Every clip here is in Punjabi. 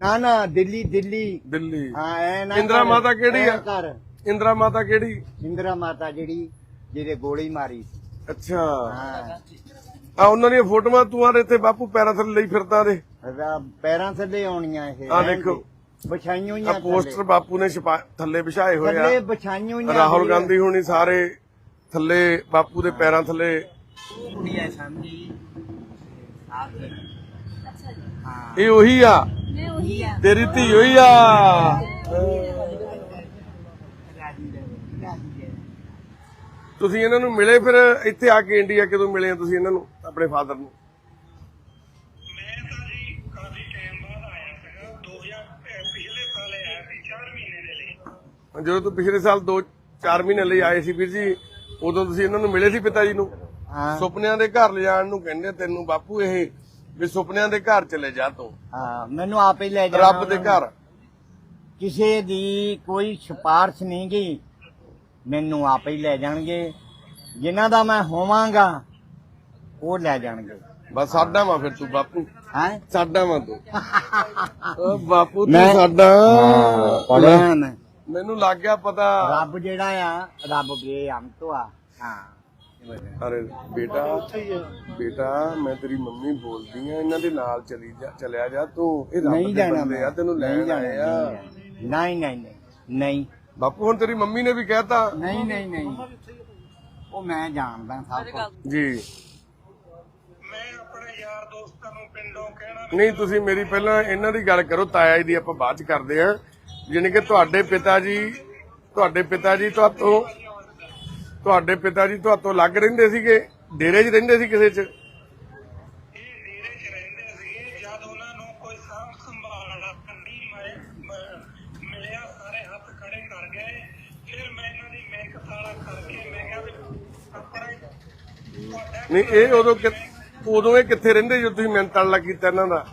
ਨਾ ਨਾ ਦਿੱਲੀ ਦਿੱਲੀ। ਦਿੱਲੀ। ਹਾਂ ਐ ਨਾ ਇੰਦਰਾ ਕਰ, ਮਾਤਾ ਕਿਹੜੀ ਐਂ ਆ? ਕਰ। ਇੰਦਰਾ ਮਾਤਾ ਕਿਹੜੀ? ਇੰਦਰਾ ਮਾਤਾ ਜਿਹੜੀ ਜਿਹਦੇ ਗੋਲੀ ਮਾਰੀ ਸੀ। ਅੱਛਾ। ਹਾਂ। ਆ ਉਹਨਾਂ ਦੀਆਂ ਫੋਟੋਆਂ ਤੂੰ ਆ ਇੱਥੇ ਬਾਪੂ ਪੈਰਾਂ ਥੱਲੇ ਲਈ ਫਿਰਦਾ ਦੇ। ਇਹਦਾ ਪੈਰਾਂ ਥੱਲੇ ਆਉਣੀਆਂ ਇਹ ਆਹ ਦੇਖੋ। ਦੇ। ਵਿਛਾਈਆਂ ਆ ਹੋਈਆਂ ਪੋਸਟਰ ਬਾਪੂ ਨੇ ਛਪਾ ਥੱਲੇ ਵਿਛਾਏ ਹੋਏ ਥੱਲੇ ਆ ਵਿਛਾਈਆਂ ਹੋਈਆਂ ਰਾਹੁਲ ਗਾਂਧੀ ਹੁਣੀ ਸਾਰੇ ਥੱਲੇ ਬਾਪੂ ਦੇ ਪੈਰਾਂ ਥੱਲੇ। ਕੁੜੀਆਂ ਸਮਝੀ ਆਪ ਇਹ ਉਹੀ ਆ। ਤੇਰੀ ਧੀ ਹੋਈ ਆ। ਤੁਸੀਂ ਇਹਨਾਂ ਨੂੰ ਮਿਲੇ ਫਿਰ ਇੱਥੇ ਆ ਕੇ ਇੰਡੀਆ ਕਦੋਂ ਮਿਲੇ ਆ ਤੁਸੀਂ ਇਹਨਾਂ ਨੂੰ ਆਪਣੇ ਫਾਦਰ ਨੂੰ? ਮੈਂ ਤਾਂ ਜੀ ਕਾਫੀ ਟਾਈਮ ਬਾਅਦ ਆਇਆ ਸੀਗਾ 2000 ਅਹ ਪਿਛਲੇ ਸਾਲ ਆਇਆ ਸੀ 4 ਮਹੀਨੇ ਦੇ ਲਈ। ਜਦੋਂ ਤੂੰ ਪਿਛਲੇ ਸਾਲ 2-4 ਮਹੀਨੇ ਲਈ ਆਏ ਸੀ ਵੀਰ ਜੀ ਉਦੋਂ ਤੁਸੀਂ ਇਹਨਾਂ ਨੂੰ ਮਿਲੇ ਸੀ ਪਿਤਾ ਜੀ ਨੂੰ? ਸੁਪਨਿਆਂ ਦੇ ਘਰ ਲਿਜਾਣ ਨੂੰ ਕਹਿੰਦੇ ਤੈਨੂੰ ਬਾਪੂ ਇਹ ਵੀ ਸੁਪਨਿਆਂ ਦੇ ਘਰ ਚਲੇ ਜਾ ਤੂੰ। ਹਾਂ ਮੈਨੂੰ ਆਪੇ ਹੀ ਲੈ ਜਾਣਾ ਰੱਬ ਦੇ ਉਹਨਾਂ ਨੇ। ਘਰ। ਕਿਸੇ ਦੀ ਕੋਈ ਸਿਫਾਰਿਸ਼ ਨਹੀਂ ਗਈ ਮੈਨੂੰ ਆਪੇ ਹੀ ਲੈ ਜਾਣਗੇ। ਜਿਨ੍ਹਾਂ ਦਾ ਮੈਂ ਹੋਵਾਂਗਾ ਉਹ ਲੈ ਜਾਣਗੇ। ਬਸ ਸਾਡਾ ਵਾ ਫਿਰ ਤੂੰ ਬਾਪੂ। ਹੈ? ਸਾਡਾ ਵਾ ਤੂੰ। ਓ ਬਾਪੂ ਤੂੰ ਮੈਂ- ਸਾਡਾ। ਪੜਿਆ ਮੈਨੂੰ ਲੱਗ ਗਿਆ ਪਤਾ। ਰੱਬ ਜਿਹੜਾ ਆ ਰੱਬ ਬੇਅੰਤ ਆ। ਹਾਂ। ਅਰੇ ਬੇਟਾ ਬੇਟਾ ਮੈਂ ਤੇਰੀ ਮੰਮੀ ਬੋਲਦੀ ਆ ਇਹਨਾਂ ਦੇ ਨਾਲ ਚਲੀ ਜਾ ਚਲਿਆ ਜਾ ਤੂੰ। ਇਹ ਰੱਬ ਨਹੀਂ ਦੇ ਜਾਣਾ ਬੰਦੇ ਆ ਤੈਨੂੰ ਲੈਣ ਜਾਣਾ, ਆਏ ਆ। ਨਹੀਂ ਨਹੀਂ ਨਹੀਂ ਨਹੀਂ ਬਾਪੂ ਹੁਣ ਤੇਰੀ ਮੰਮੀ ਨੇ ਵੀ ਕਹਿਤਾ। ਨਹੀਂ ਨਹੀਂ ਨਹੀਂ। ਉਹ ਮੈਂ ਜਾਣਦਾ ਸਭ ਕੁਝ ਜੀ। ਮੈਂ ਆਪਣੇ ਯਾਰ ਦੋਸਤਾਂ ਨੂੰ ਪਿੰਡੋਂ ਕਹਿਣਾ ਨਹੀਂ ਤੁਸੀਂ ਮੇਰੀ ਪਹਿਲਾਂ ਇਹਨਾਂ ਦੀ ਗੱਲ ਕਰੋ ਤਾਇਆ ਜੀ ਦੀ ਆਪਾਂ ਬਾਅਦ ਚ ਕਰਦੇ ਆ ਜਾਣੀ ਕਿ ਤੁਹਾਡੇ ਪਿਤਾ ਜੀ ਤੁਹਾਡੇ ਪਿਤਾ ਜੀ ਤੁਹਾਤੋਂ ਤੁਹਾਡੇ ਪਿਤਾ ਜੀ ਤੁਹਾਤੋਂ ਲੱਗ ਰਹਿੰਦੇ ਸੀਗੇ? ਡੇਰੇ 'ਚ ਰਹਿੰਦੇ ਸੀ ਕਿਸੇ 'ਚ? ਇਹ ਡੇਰੇ 'ਚ ਰਹਿੰਦੇ ਸੀਗੇ ਜਦ ਉਹਨਾਂ ਨੂੰ ਕੋਈ ਸਾਂਭ ਸੰਭਾਲ ਕੰਡੀ ਮਿਲਿਆ ਸਾਰੇ ਹੱਥ ਖੜੇ ਕਰ ਗਏ। ਫਿਰ ਮੈਂ ਇਹਨਾਂ ਦੀ ਮਿਹਨਤ ਸਾਲਾ ਕਰਕੇ ਮੈਂ ਕਿਹਾ ਵੀ ਆਪਣੇ ਨਹੀਂ ਇਹ ਉਦੋਂ ਕਿ- ਉਦੋਂ ਇਹ ਕਿੱਥੇ ਰਹਿੰਦੇ ਜਦੋਂ ਤੁਸੀਂ ਮਿਹਨਤ ਵਾਲਾ ਕੀਤਾ ਇਹਨਾਂ ਦਾ?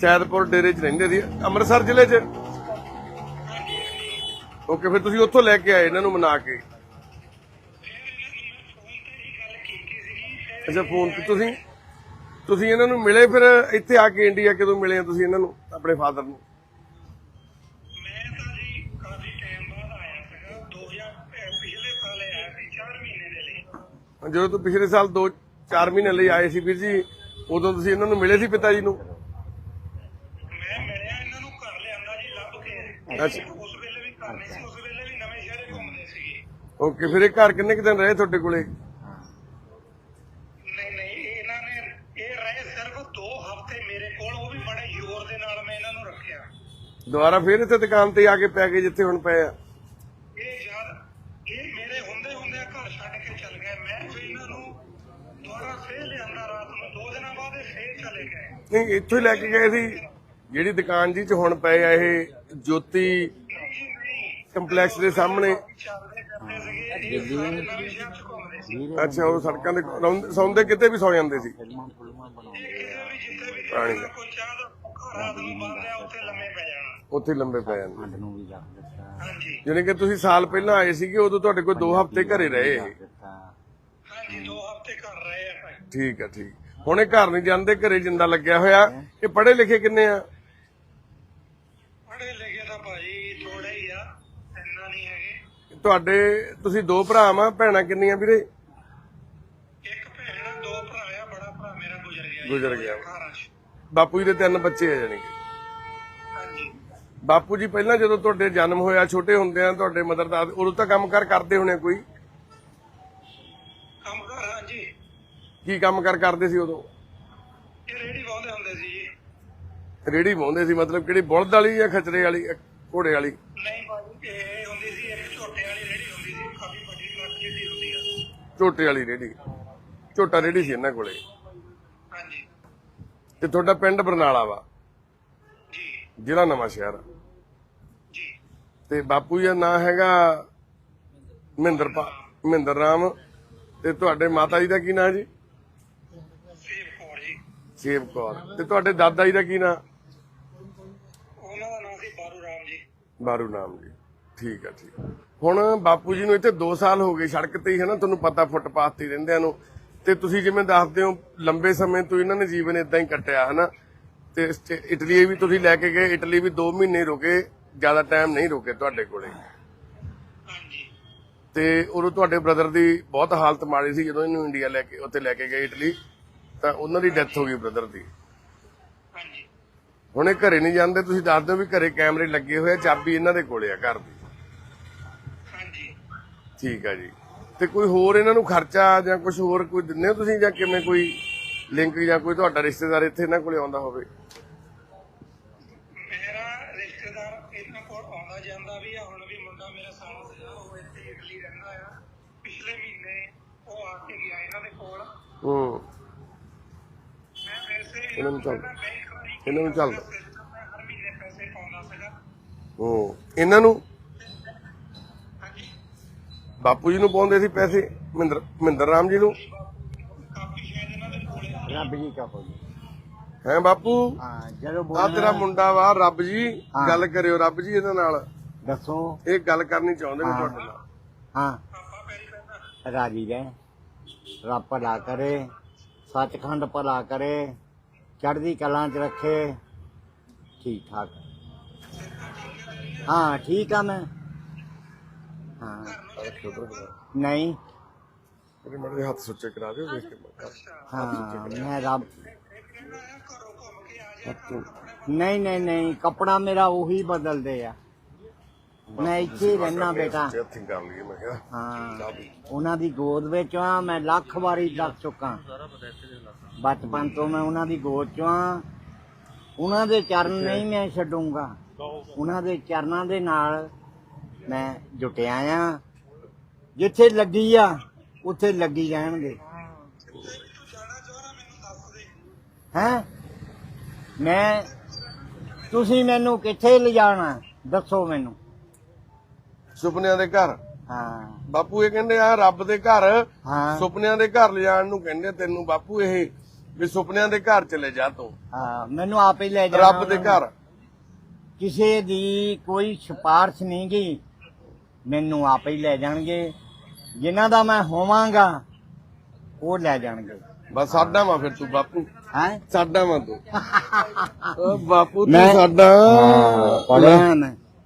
ਸੈਦਪੁਰ ਡੇਰੇ 'ਚ ਰਹਿੰਦੇ ਸੀ। ਅੰਮ੍ਰਿਤਸਰ ਜ਼ਿਲ੍ਹੇ 'ਚ? ਓਕੇ ਫਿਰ ਤੁਸੀਂ ਉੱਥੋਂ ਲੈ ਕੇ ਆਏ ਇਹਨਾਂ ਨੂੰ ਮਨਾ ਕੇ? ਅੱਛਾ ਫੋਨ ਤੇ ਤੁਸੀਂ? ਤੁਸੀਂ ਇਹਨਾਂ ਨੂੰ ਮਿਲੇ ਫਿਰ ਇੱਥੇ ਆ ਕੇ ਇੰਡੀਆ ਕਦੋਂ ਮਿਲੇ ਆ ਤੁਸੀਂ ਇਹਨਾਂ ਨੂੰ ਆਪਣੇ ਫਾਦਰ ਨੂੰ? ਮੈਂ ਤਾਂ ਜੀ ਕਾਫੀ ਟਾਈਮ ਬਾਅਦ ਆਇਆ ਸੀਗਾ 2000 ਅਹ ਪਿਛਲੇ ਸਾਲ ਆਇਆ ਸੀ 4 ਮਹੀਨੇ ਦੇ ਲਈ। ਜਦੋਂ ਤੂੰ ਪਿਛਲੇ ਸਾਲ 2-4 ਮਹੀਨੇ ਲਈ ਆਏ ਸੀ ਵੀਰ ਜੀ ਉਦੋਂ ਤੁਸੀਂ ਇਹਨਾਂ ਨੂੰ ਮਿਲੇ ਸੀ ਪਿਤਾ ਜੀ ਨੂੰ? ਮੈਂ ਮਿਲਿਆ ਇਹਨਾਂ ਨੂੰ ਘਰ ਲਿਆਂਦਾ ਜੀ ਲੱਭ ਕੇ। ਅੱਛਾ। ਨਹੀਂ ਸੀ ਉਸ ਵੇਲੇ ਵੀ ਨਵੇਂ ਸ਼ਹਿਰੇ ਘੁੰਮਦੇ ਸੀਗੇ ਓਕੇ ਫਿਰ ਇਹ ਘਰ ਕਿੰਨੇ ਕੁ ਦਿਨ ਰਹੇ ਤੁਹਾਡੇ ਕੋਲੇ? ਨਹੀਂ ਨਹੀਂ ਇਹਨਾਂ ਨੇ ਇਹ ਰਹੇ ਸਿਰਫ 2 ਹਫ਼ਤੇ ਮੇਰੇ ਕੋਲ ਉਹ ਵੀ ਬੜੇ ਜ਼ੋਰ ਦੇ ਨਾਲ ਮੈਂ ਇਹਨਾਂ ਨੂੰ ਰੱਖਿਆ। ਦੁਬਾਰਾ ਫਿਰ ਇੱਥੇ ਦੁਕਾਨ ਤੇ ਆ ਕੇ ਪੈ ਗਏ ਜਿੱਥੇ ਹੁਣ ਪਏ ਆ? ਇਹ ਯਾਰ ਇਹ ਮੇਰੇ ਹੁੰਦੇ ਹੁੰਦੇ ਘਰ ਛੱਡ ਕੇ ਚਲ ਗਏ। ਮੈਂ ਫਿਰ ਇਹਨਾਂ ਨੂੰ ਦੁਬਾਰਾ ਫੇਰ ਲਿਆਂਦਾ ਰਾਤ ਨੂੰ ਦੋ ਦਿਨਾਂ ਬਾਅਦ ਇਹ ਫੇਰ ਚਲੇ ਗਏ। ਨਹੀਂ ਇੱਥੋਂ ਹੀ ਲੈ ਕੇ ਗਏ ਸੀ। ਜਿਹੜੀ ਦੁਕਾਨ ਜੀ ਚ ਹੁਣ ਪਏ ਆ ਇਹ ਜੋਤੀ ਕੰਪਲੈਕਸ ਦੇ ਸਾਹਮਣੇ। ਅੱਛਾ, ਉਹ ਸੜਕਾਂ ਦੇ ਰੌਂਦ- ਸੌਂਦੇ ਕਿਤੇ ਵੀ ਸੌ ਜਾਂਦੇ ਸੀ। ਇਹ ਕਿਸੇ ਵੀ ਪਾਣੀ ਦੇਖਣਾ ਕੋਈ ਚਾਹ ਦਾ। ਭੁੱਖਾ ਰਾਤ ਨੂੰ ਬੰਦ ਆ ਉੱਥੇ ਲੰਮੇ ਪੈ ਜਾਣਾ ਉੱਥੇ ਹੀ ਲੰਬੇ ਪੈ ਜਾਂਦੇ। ਖੰਡ ਨੂੰ ਵੀ ਰੱਖ ਦਿੱਤਾ ਹਾਂਜੀ ਜਾਣੀ ਕਿ ਤੁਸੀਂ ਸਾਲ ਪਹਿਲਾਂ ਆਏ ਸੀਗੇ, ਉਦੋਂ ਤੁਹਾਡੇ ਕੋਲ 2 ਹਫ਼ਤੇ ਘਰੇ ਰਹੇ ਇਹ। ਦਿੱਤਾ ਹਾਂਜੀ ਦੋ ਹਫ਼ਤੇ ਕਰ ਰਹੇ ਆ ਠੀਕ ਆ, ਠੀਕ। ਹੁਣ ਇਹ ਘਰ ਨਹੀਂ ਜਾਂਦੇ, ਘਰੇ ਜਿੰਦਾ ਲੱਗਿਆ ਹੋਇਆ। ਇਹ ਪੜ੍ਹੇ ਲਿਖੇ ਕਿੰਨੇ ਆ? ਪੜ੍ਹੇ ਲਿਖੇ ਤਾਂ ਭਾਜੀ ਥੋੜੇ ਹੀ ਆ ਇੰਨਾ ਨਹੀਂ ਹੈਗੇ ਤੁਹਾਡੇ ਤੁਸੀਂ ਦੋ ਭਰਾ ਆ ਭੈਣਾਂ ਕਿੰਨੀਆਂ ਵੀਰੇ? ਇੱਕ ਭੈਣ ਦੋ ਭਰਾ ਆ ਬੜਾ ਭਰਾ ਮੇਰਾ ਗੁਜ਼ਰ ਗਿਆ ਗੁਜ਼ਰ ਗਿਆ। 2018 ਚ ਬਾਪੂ ਜੀ ਦੇ ਤਿੰਨ ਬੱਚੇ ਆ ਜਾਣੀ ਕਿ। ਹਾਂਜੀ। ਬਾਪੂ ਜੀ ਪਹਿਲਾਂ ਜਦੋਂ ਤੁਹਾਡੇ ਜਨਮ ਹੋਇਆ ਛੋਟੇ ਹੁੰਦੇ ਆ ਤੁਹਾਡੇ ਮਦਰ ਦਾ ਉਦੋਂ ਤਾਂ ਕੰਮ ਕਾਰ ਕਰਦੇ ਹੋਣੇ ਕੋਈ? ਕੰਮ ਕਰ ਹਾਂਜੀ। ਕੀ ਕੰਮ ਕਾਰ ਕਰਦੇ ਸੀ ਉਦੋਂ? ਇਹ ਰੇੜੀ ਵਾਉਂਦੇ ਹੁੰਦੇ ਸੀ ਜੀ। ਰੇੜੀ ਵਾਉਂਦੇ ਸੀ ਮਤਲਬ ਕਿਹੜੀ ਬੁਲਦ ਵਾਲੀ ਜਾਂ ਖਚਰੇ ਵਾਲੀ ਘੋੜੇ ਵਾਲੀ? ਨਹੀਂ ਭਾਜੀ ਇਹ ਹੁੰਦੀ ਸੀ ਇੱਕ ਝੋਟੇ ਵਾਲੀ ਰੇੜੀ ਹੁੰਦੀ ਸੀ ਕਾਫੀ ਵੱਡੀ ਲੱਖ ਜਿੱਡੀ ਹੁੰਦੀ ਆ ਝੋਟੇ ਵਾਲੀ ਰੇੜੀ ਝੋਟਾ ਰੇੜੀ ਸੀ ਇਹਨਾਂ ਕੋਲੇ। ਹਾਂਜੀ। ਤੇ ਤੁਹਾਡਾ ਪਿੰਡ ਬਰਨਾਲਾ ਵਾ। ਜੀ। ਜ਼ਿਲ੍ਹਾ ਨਵਾਂ ਸ਼ਹਿਰ। ਜੀ। ਤੇ ਬਾਪੂ ਜੀ ਦਾ ਨਾਂ ਹੈਗਾ ਮਹਿੰਦਰ ਪਾ ਮਹਿੰਦਰ ਰਾਮ। ਤੇ ਤੁਹਾਡੇ ਮਾਤਾ ਜੀ ਦਾ ਕੀ ਨਾਂ ਜੀ? ਸੇਵ ਕੌਰ ਜੀ। ਸੇਵ ਕੌਰ। ਤੇ ਤੁਹਾਡੇ ਦਾਦਾ ਜੀ ਦਾ ਕੀ ਨਾਂ? ਉਹਨਾਂ ਦਾ ਨਾਮ ਸੀ ਬਾਰੂ ਰਾਮ ਜੀ। ਬਾਰੂ ਨਾਮ ਜੀ। ਠੀਕ ਆ ਠੀਕ ਹੁਣ ਬਾਪੂ ਜੀ ਨੂੰ ਇੱਥੇ 2 ਸਾਲ ਹੋ ਗਏ ਸੜਕ ਤੇ ਹੀ ਹੈ ਨਾ ਤੁਹਾਨੂੰ ਪਤਾ ਫੁੱਟਪਾਥ ਤੇ ਰਹਿੰਦਿਆਂ ਨੂੰ। ਤੇ ਤੁਸੀਂ ਜਿਵੇਂ ਦੱਸਦੇ ਹੋ ਲੰਬੇ ਸਮੇਂ ਤੋਂ ਇਹਨਾਂ ਨੇ ਜੀਵਨ ਇਦਾਂ ਹੀ ਕੱਟਿਆ ਹੈ ਨਾ ਤੇ ਇਟਲੀ ਵੀ ਤੁਸੀਂ ਲੈ ਕੇ ਗਏ ਇਟਲੀ ਵੀ 2 ਮਹੀਨੇ ਰੁਕੇ ਜ਼ਿਆਦਾ ਟਾਈਮ ਨਹੀਂ ਰੁਕੇ ਤੁਹਾਡੇ ਕੋਲੇ। ਹਾਂਜੀ। ਤੇ ਉਦੋਂ ਤੁਹਾਡੇ ਬ੍ਰਦਰ ਦੀ ਬਹੁਤ ਹਾਲਤ ਮਾੜੀ ਸੀ ਜਦੋਂ ਇਹਨੂੰ ਇੰਡੀਆ ਲੈ ਕੇ ਉੱਥੇ ਲੈ ਕੇ ਗਏ ਇਟਲੀ ਤਾਂ ਉਹਨਾਂ ਦੀ ਡੈਥ ਹੋ ਗਈ ਬ੍ਰਦਰ ਦੀ। ਹਾਂਜੀ। ਹੁਣ ਇਹ ਘਰੇ ਨਹੀਂ ਜਾਂਦੇ ਤੁਸੀਂ ਦੱਸ ਦਿਓ ਵੀ ਘਰੇ ਕੈਮਰੇ ਲੱਗੇ ਹੋਏ ਆ ਚਾਬੀ ਇਹਨਾਂ ਦੇ ਕੋਲੇ ਆ ਘਰ ਦੀ। ਠੀਕ ਆ ਜੀ। ਤੇ ਕੋਈ ਹੋਰ ਇਹਨਾਂ ਨੂੰ ਖਰਚਾ ਜਾਂ ਕੁਝ ਹੋਰ ਕੋਈ ਦਿੰਦੇ ਹੋ ਤੁਸੀਂ ਜਾਂ ਕਿਵੇਂ ਕੋਈ ਲਿੰਕ ਜਾਂ ਕੋਈ ਤੁਹਾਡਾ ਰਿਸ਼ਤੇਦਾਰ ਇੱਥੇ ਇਹਨਾਂ ਕੋਲੇ ਆਉਂਦਾ ਹੋਵੇ? ਮੇਰਾ ਰਿਸ਼ਤੇਦਾਰ ਇਹਨਾਂ ਕੋਲ ਆਉਂਦਾ ਜਾਂਦਾ ਵੀ ਆ ਹੁਣ ਵੀ ਮੁੰਡਾ ਮੇਰਾ ਸਾਲਾ ਸੀਗਾ ਉਹ ਇੱਥੇ ਇਟਲੀ ਰਹਿੰਦਾ ਆ। ਪਿਛਲੇ ਮਹੀਨੇ ਉਹ ਆ ਕੇ ਗਿਆ ਇਹਨਾਂ ਦੇ ਕੋਲ। ਹੂੰ। ਮੈਂ ਵੈਸੇ ਇਹਨਾਂ ਨੂੰ ਚੱਲ- ਇਹਨਾਂ ਨੂੰ ਚੱਲਦਾ। ਮੈਂ ਹਰ ਮਹੀਨੇ ਪੈਸੇ ਪਾਉਂਦਾ ਸੀਗਾ। ਹੂੰ। ਇਹਨਾਂ ਨੂੰ ਬਾਪੂ ਜੀ ਨੂੰ ਪਾਉਂਦੇ ਸੀ ਪੈਸੇ ਮਹਿੰਦਰ ਮਹਿੰਦਰ ਰਾਮ ਜੀ ਨੂੰ? ਰੱਬ ਜੀ ਕਾ ਹੋਈ ਹੈ ਬਾਪੂ? ਹਾਂ ਜਦੋਂ ਆ ਤੇਰਾ ਮੁੰਡਾ ਵਾ ਰੱਬ ਜੀ। ਗੱਲ ਕਰਿਓ ਰੱਬ ਜੀ ਇਹਨਾਂ ਨਾਲ। ਦੱਸੋ। ਇਹ ਗੱਲ ਕਰਨੀ ਚਾਹੁੰਦੇ ਨੇ। ਤੁਹਾਡੇ ਨਾਲ। ਹਾਂ। ਰਾਜੀ ਰਹੇ ਰੱਬ ਭਲਾ ਕਰੇ ਸੱਚਖੰਡ ਭਲਾ ਕਰੇ ਚੜ੍ਹਦੀ ਕਲਾਂ 'ਚ ਰੱਖੇ। ਠੀਕ ਠਾਕ। ਹਾਂ ਠੀਕ ਆ ਮੈਂ। ਹਾਂ। ਨਹੀਂ। ਮੇਰੇ ਜਿਹੇ ਹੱਥ ਸੁੱਚੇ ਕਰਾ ਦਿਓ ਦੇਖ ਕੇ ਮੈਂ ਹਾਂ ਮੈਂ ਰੱਬ ਨਹੀਂ ਨਹੀਂ ਨਹੀਂ ਕਪੜਾ ਮੇਰਾ ਉਹੀ ਬਦਲਦੇ ਆ। ਮੈਂ ਇੱਥੇ ਹੀ ਰਹਿਣਾ ਬੇਟਾ। ਸੁੱਚੇ ਹੱਥੀਂ ਕਰ ਲਈਏ ਮੈਂ ਕਿਹਾ। ਹਾਂ ਉਹਨਾਂ ਦੀ ਗੋਦ ਵਿੱਚ ਆ ਮੈਂ ਲੱਖ ਵਾਰੀ ਦੱਸ ਚੁੱਕਾ। ਬਚਪਨ ਤੋਂ ਮੈਂ ਉਹਨਾਂ ਦੀ ਗੋਦ ਚ ਆ। ਉਹਨਾਂ ਦੇ ਚਰਨ ਨਹੀਂ ਮੈਂ ਛੱਡੂੰਗਾ। ਉਹਨਾਂ ਦੇ ਚਰਨਾਂ ਦੇ ਨਾਲ ਮੈਂ ਜੁਟਿਆ ਆ। ਜਿੱਥੇ ਲੱਗੀ ਆ ਉੱਥੇ ਲੱਗੀ ਰਹਿਣਗੇ। ਹੈਂ? ਮੈਂ ਤੁਸੀਂ ਮੈਨੂੰ ਕਿੱਥੇ ਲਿਜਾਣਾ? ਦੱਸੋ ਮੈਨੂੰ। ਸੁਪਨਿਆਂ ਦੇ ਘਰ। ਹਾਂ। ਬਾਪੂ ਇਹ ਕਹਿੰਦੇ ਆ ਰੱਬ ਦੇ ਘਰ ਹਾਂ। ਸੁਪਨਿਆਂ ਦੇ ਘਰ ਲਿਜਾਣ ਨੂੰ ਕਹਿੰਦੇ ਤੈਨੂੰ। ਬਾਪੂ ਇਹ ਵੀ ਸੁਪਨਿਆਂ ਦੇ ਘਰ ਚਲੇ ਜਾ ਤੂੰ। ਹਾਂ ਮੈਨੂੰ ਆਪੇ ਲੈ ਜਾਣਾ ਰੱਬ ਦੇ। ਘਰ। ਕਿਸੇ ਦੀ ਕੋਈ ਸਿਫਾਰਿਸ਼ ਨਹੀਂ ਗਈ ਮੈਨੂੰ ਆਪੇ ਹੀ ਲੈ ਜਾਣਗੇ। ਜਿਨ੍ਹਾਂ ਦਾ ਮੈਂ ਹੋਵਾਂਗਾ ਉਹ ਲੈ ਜਾਣਗੇ। ਬਸ ਸਾਡਾ ਵਾ ਫਿਰ ਤੂੰ ਬਾਪੂ। ਹੈ? ਸਾਡਾ ਵਾ ਤੂੰ। ਓ ਬਾਪੂ ਤੂੰ ਮੈਂ- ਸਾਡਾ। ਪੜਿਆ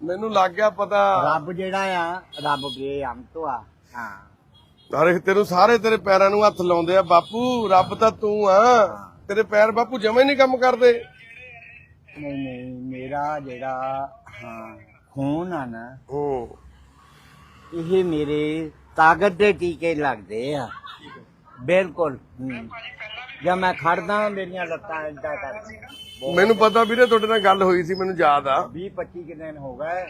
ਮੈਨੂੰ ਲੱਗ ਗਿਆ ਪਤਾ। ਰੱਬ ਜਿਹੜਾ ਆ ਰੱਬ ਬੇਅੰਤ ਆ। ਹਾਂ। ਅਰੇ ਤੈਨੂੰ ਸਾਰੇ ਤੇਰੇ ਪੈਰਾਂ ਨੂੰ ਹੱਥ ਲਾਉਂਦੇ ਆ। ਬਾਪੂ ਰੱਬ ਤਾਂ ਤੂੰ ਆ। ਤੇਰੇ ਪੈਰ ਬਾਪੂ ਜਮੇ ਨਹੀਂ ਕੰਮ ਕਰਦੇ। ਨਹੀਂ ਨਹੀਂ ਮੇਰਾ ਜਿਹੜਾ ਹਾਂ ਖੂਨ ਆ ਨਾ ਹੂੰ। ਇਹ ਮੇਰੇ ਤਾਕਤ ਦੇ ਟੀਕੇ ਲੱਗਦੇ ਆ। ਬਿਲਕੁਲ। ਹੂੰ। ਜਦ ਮੈਂ ਖੜਦਾ ਮੇਰੀਆਂ ਲੱਤਾਂ ਏਦਾਂ ਕਰਦੀਆਂ ਮੈਨੂੰ ਪਤਾ ਵੀਰੇ ਤੁਹਾਡੇ ਨਾਲ ਗੱਲ ਹੋਈ ਸੀ ਮੈਨੂੰ ਯਾਦ ਆ। 20 25 ਕਿ ਦਿਨ ਹੋ ਗਏ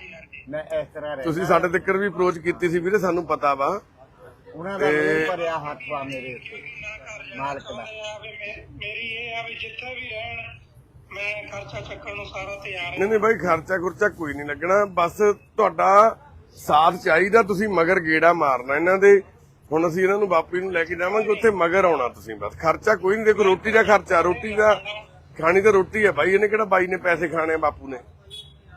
ਮੈਂ ਇਸ ਤਰ੍ਹਾਂ ਰਹਿ ਤੁਸੀਂ ਸਾਡੇ ਤੱਕ ਵੀ ਅਪਰੋਚ ਕੀਤੀ ਸੀ ਵੀਰੇ ਸਾਨੂੰ ਪਤਾ ਵਾ। ਉਹਨਾਂ ਦਾ ਭਰਿਆ ਹੱਥ ਵਾ ਮੇਰੇ ਉੱਤੇ ਮਾਲਕ ਦਾ। ਆ ਵੀ ਮੇ- ਮੇਰੀ ਇਹ ਆ ਵੀ ਜਿੱਥੇ ਵੀ ਰਹਿਣ ਮੈਂ ਖਰਚਾ ਚੱਕਣ ਨੂੰ ਸਾਰਾ ਤਿਆਰ ਹਾਂ ਨਹੀਂ ਨਹੀਂ ਬਾਈ ਖਰਚਾ ਖੁਰਚਾ ਕੋਈ ਨਹੀਂ ਲੱਗਣਾ। ਬਸ ਤੁਹਾਡਾ ਸਾਥ ਚਾਹੀਦਾ ਤੁਸੀਂ ਮਗਰ ਗੇੜਾ ਮਾਰਨਾ। ਇਹਨਾਂ ਦੇ ਹੁਣ ਅਸੀਂ ਇਹਨਾਂ ਨੂੰ ਬਾਪੂ ਨੂੰ ਲੈ ਕੇ ਜਾਵਾਂਗੇ ਉੱਥੇ ਮਗਰ ਆਉਣਾ ਤੁਸੀਂ ਬਸ। ਖਰਚਾ ਕੋਈ ਨਹੀਂ ਦੇਖੋ ਰੋਟੀ ਦਾ ਖਰਚਾ ਰੋਟੀ ਦਾ ਖਾਣੀ ਤਾਂ ਰੋਟੀ ਹੈ ਬਾਈ ਇਹਨੇ ਕਿਹੜਾ ਬਾਈ ਨੇ ਪੈਸੇ ਖਾਣੇ ਬਾਪੂ ਨੇ?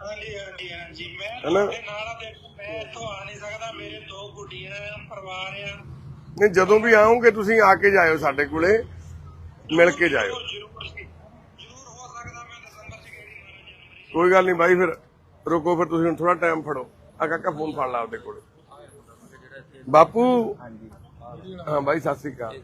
ਹਾਂਜੀ ਹਾਂਜੀ ਹਾਂਜੀ। ਮੈਂ ਹਨਾ? ਤੁਹਾਡੇ ਨਾਲ ਆ ਦੇਖੋ ਮੈਂ ਇੱਥੋਂ ਆ ਨਹੀਂ ਸਕਦਾ ਮੇਰੇ ਦੋ ਗੁੱਡੀਆਂ ਆ ਪਰਿਵਾਰ ਆ। ਨਹੀਂ ਜਦੋਂ ਵੀ ਆਓਗੇ ਤੁਸੀਂ ਆ ਕੇ ਜਾਇਓ ਸਾਡੇ ਕੋਲੇ ਮਿਲ ਕੇ ਜਾਇਓ। ਜ਼ਰੂਰ ਜੀ। ਜ਼ਰੂਰ। ਹੋ ਸਕਦਾ ਮੈਂ ਦਸੰਬਰ ਚ ਗੇੜੀ ਮਾਰਾਂ ਜਨਵਰੀ ਕੋਈ ਗੱਲ ਨਹੀਂ ਬਾਈ ਫਿਰ ਰੁਕੋ ਫਿਰ ਤੁਸੀਂ ਹੁਣ ਥੋੜਾ ਟਾਈਮ ਫੜੋ। ਆ ਕਾਕਾ ਫੋਨ ਫੜ ਲਾ ਆਪਦੇ ਕੋਲੇ ਬਾਪੂ ਹਾਂਜੀ ਹਾਂ ਬਾਈ ਸਤਿ ਸ੍ਰੀ ਅਕਾਲ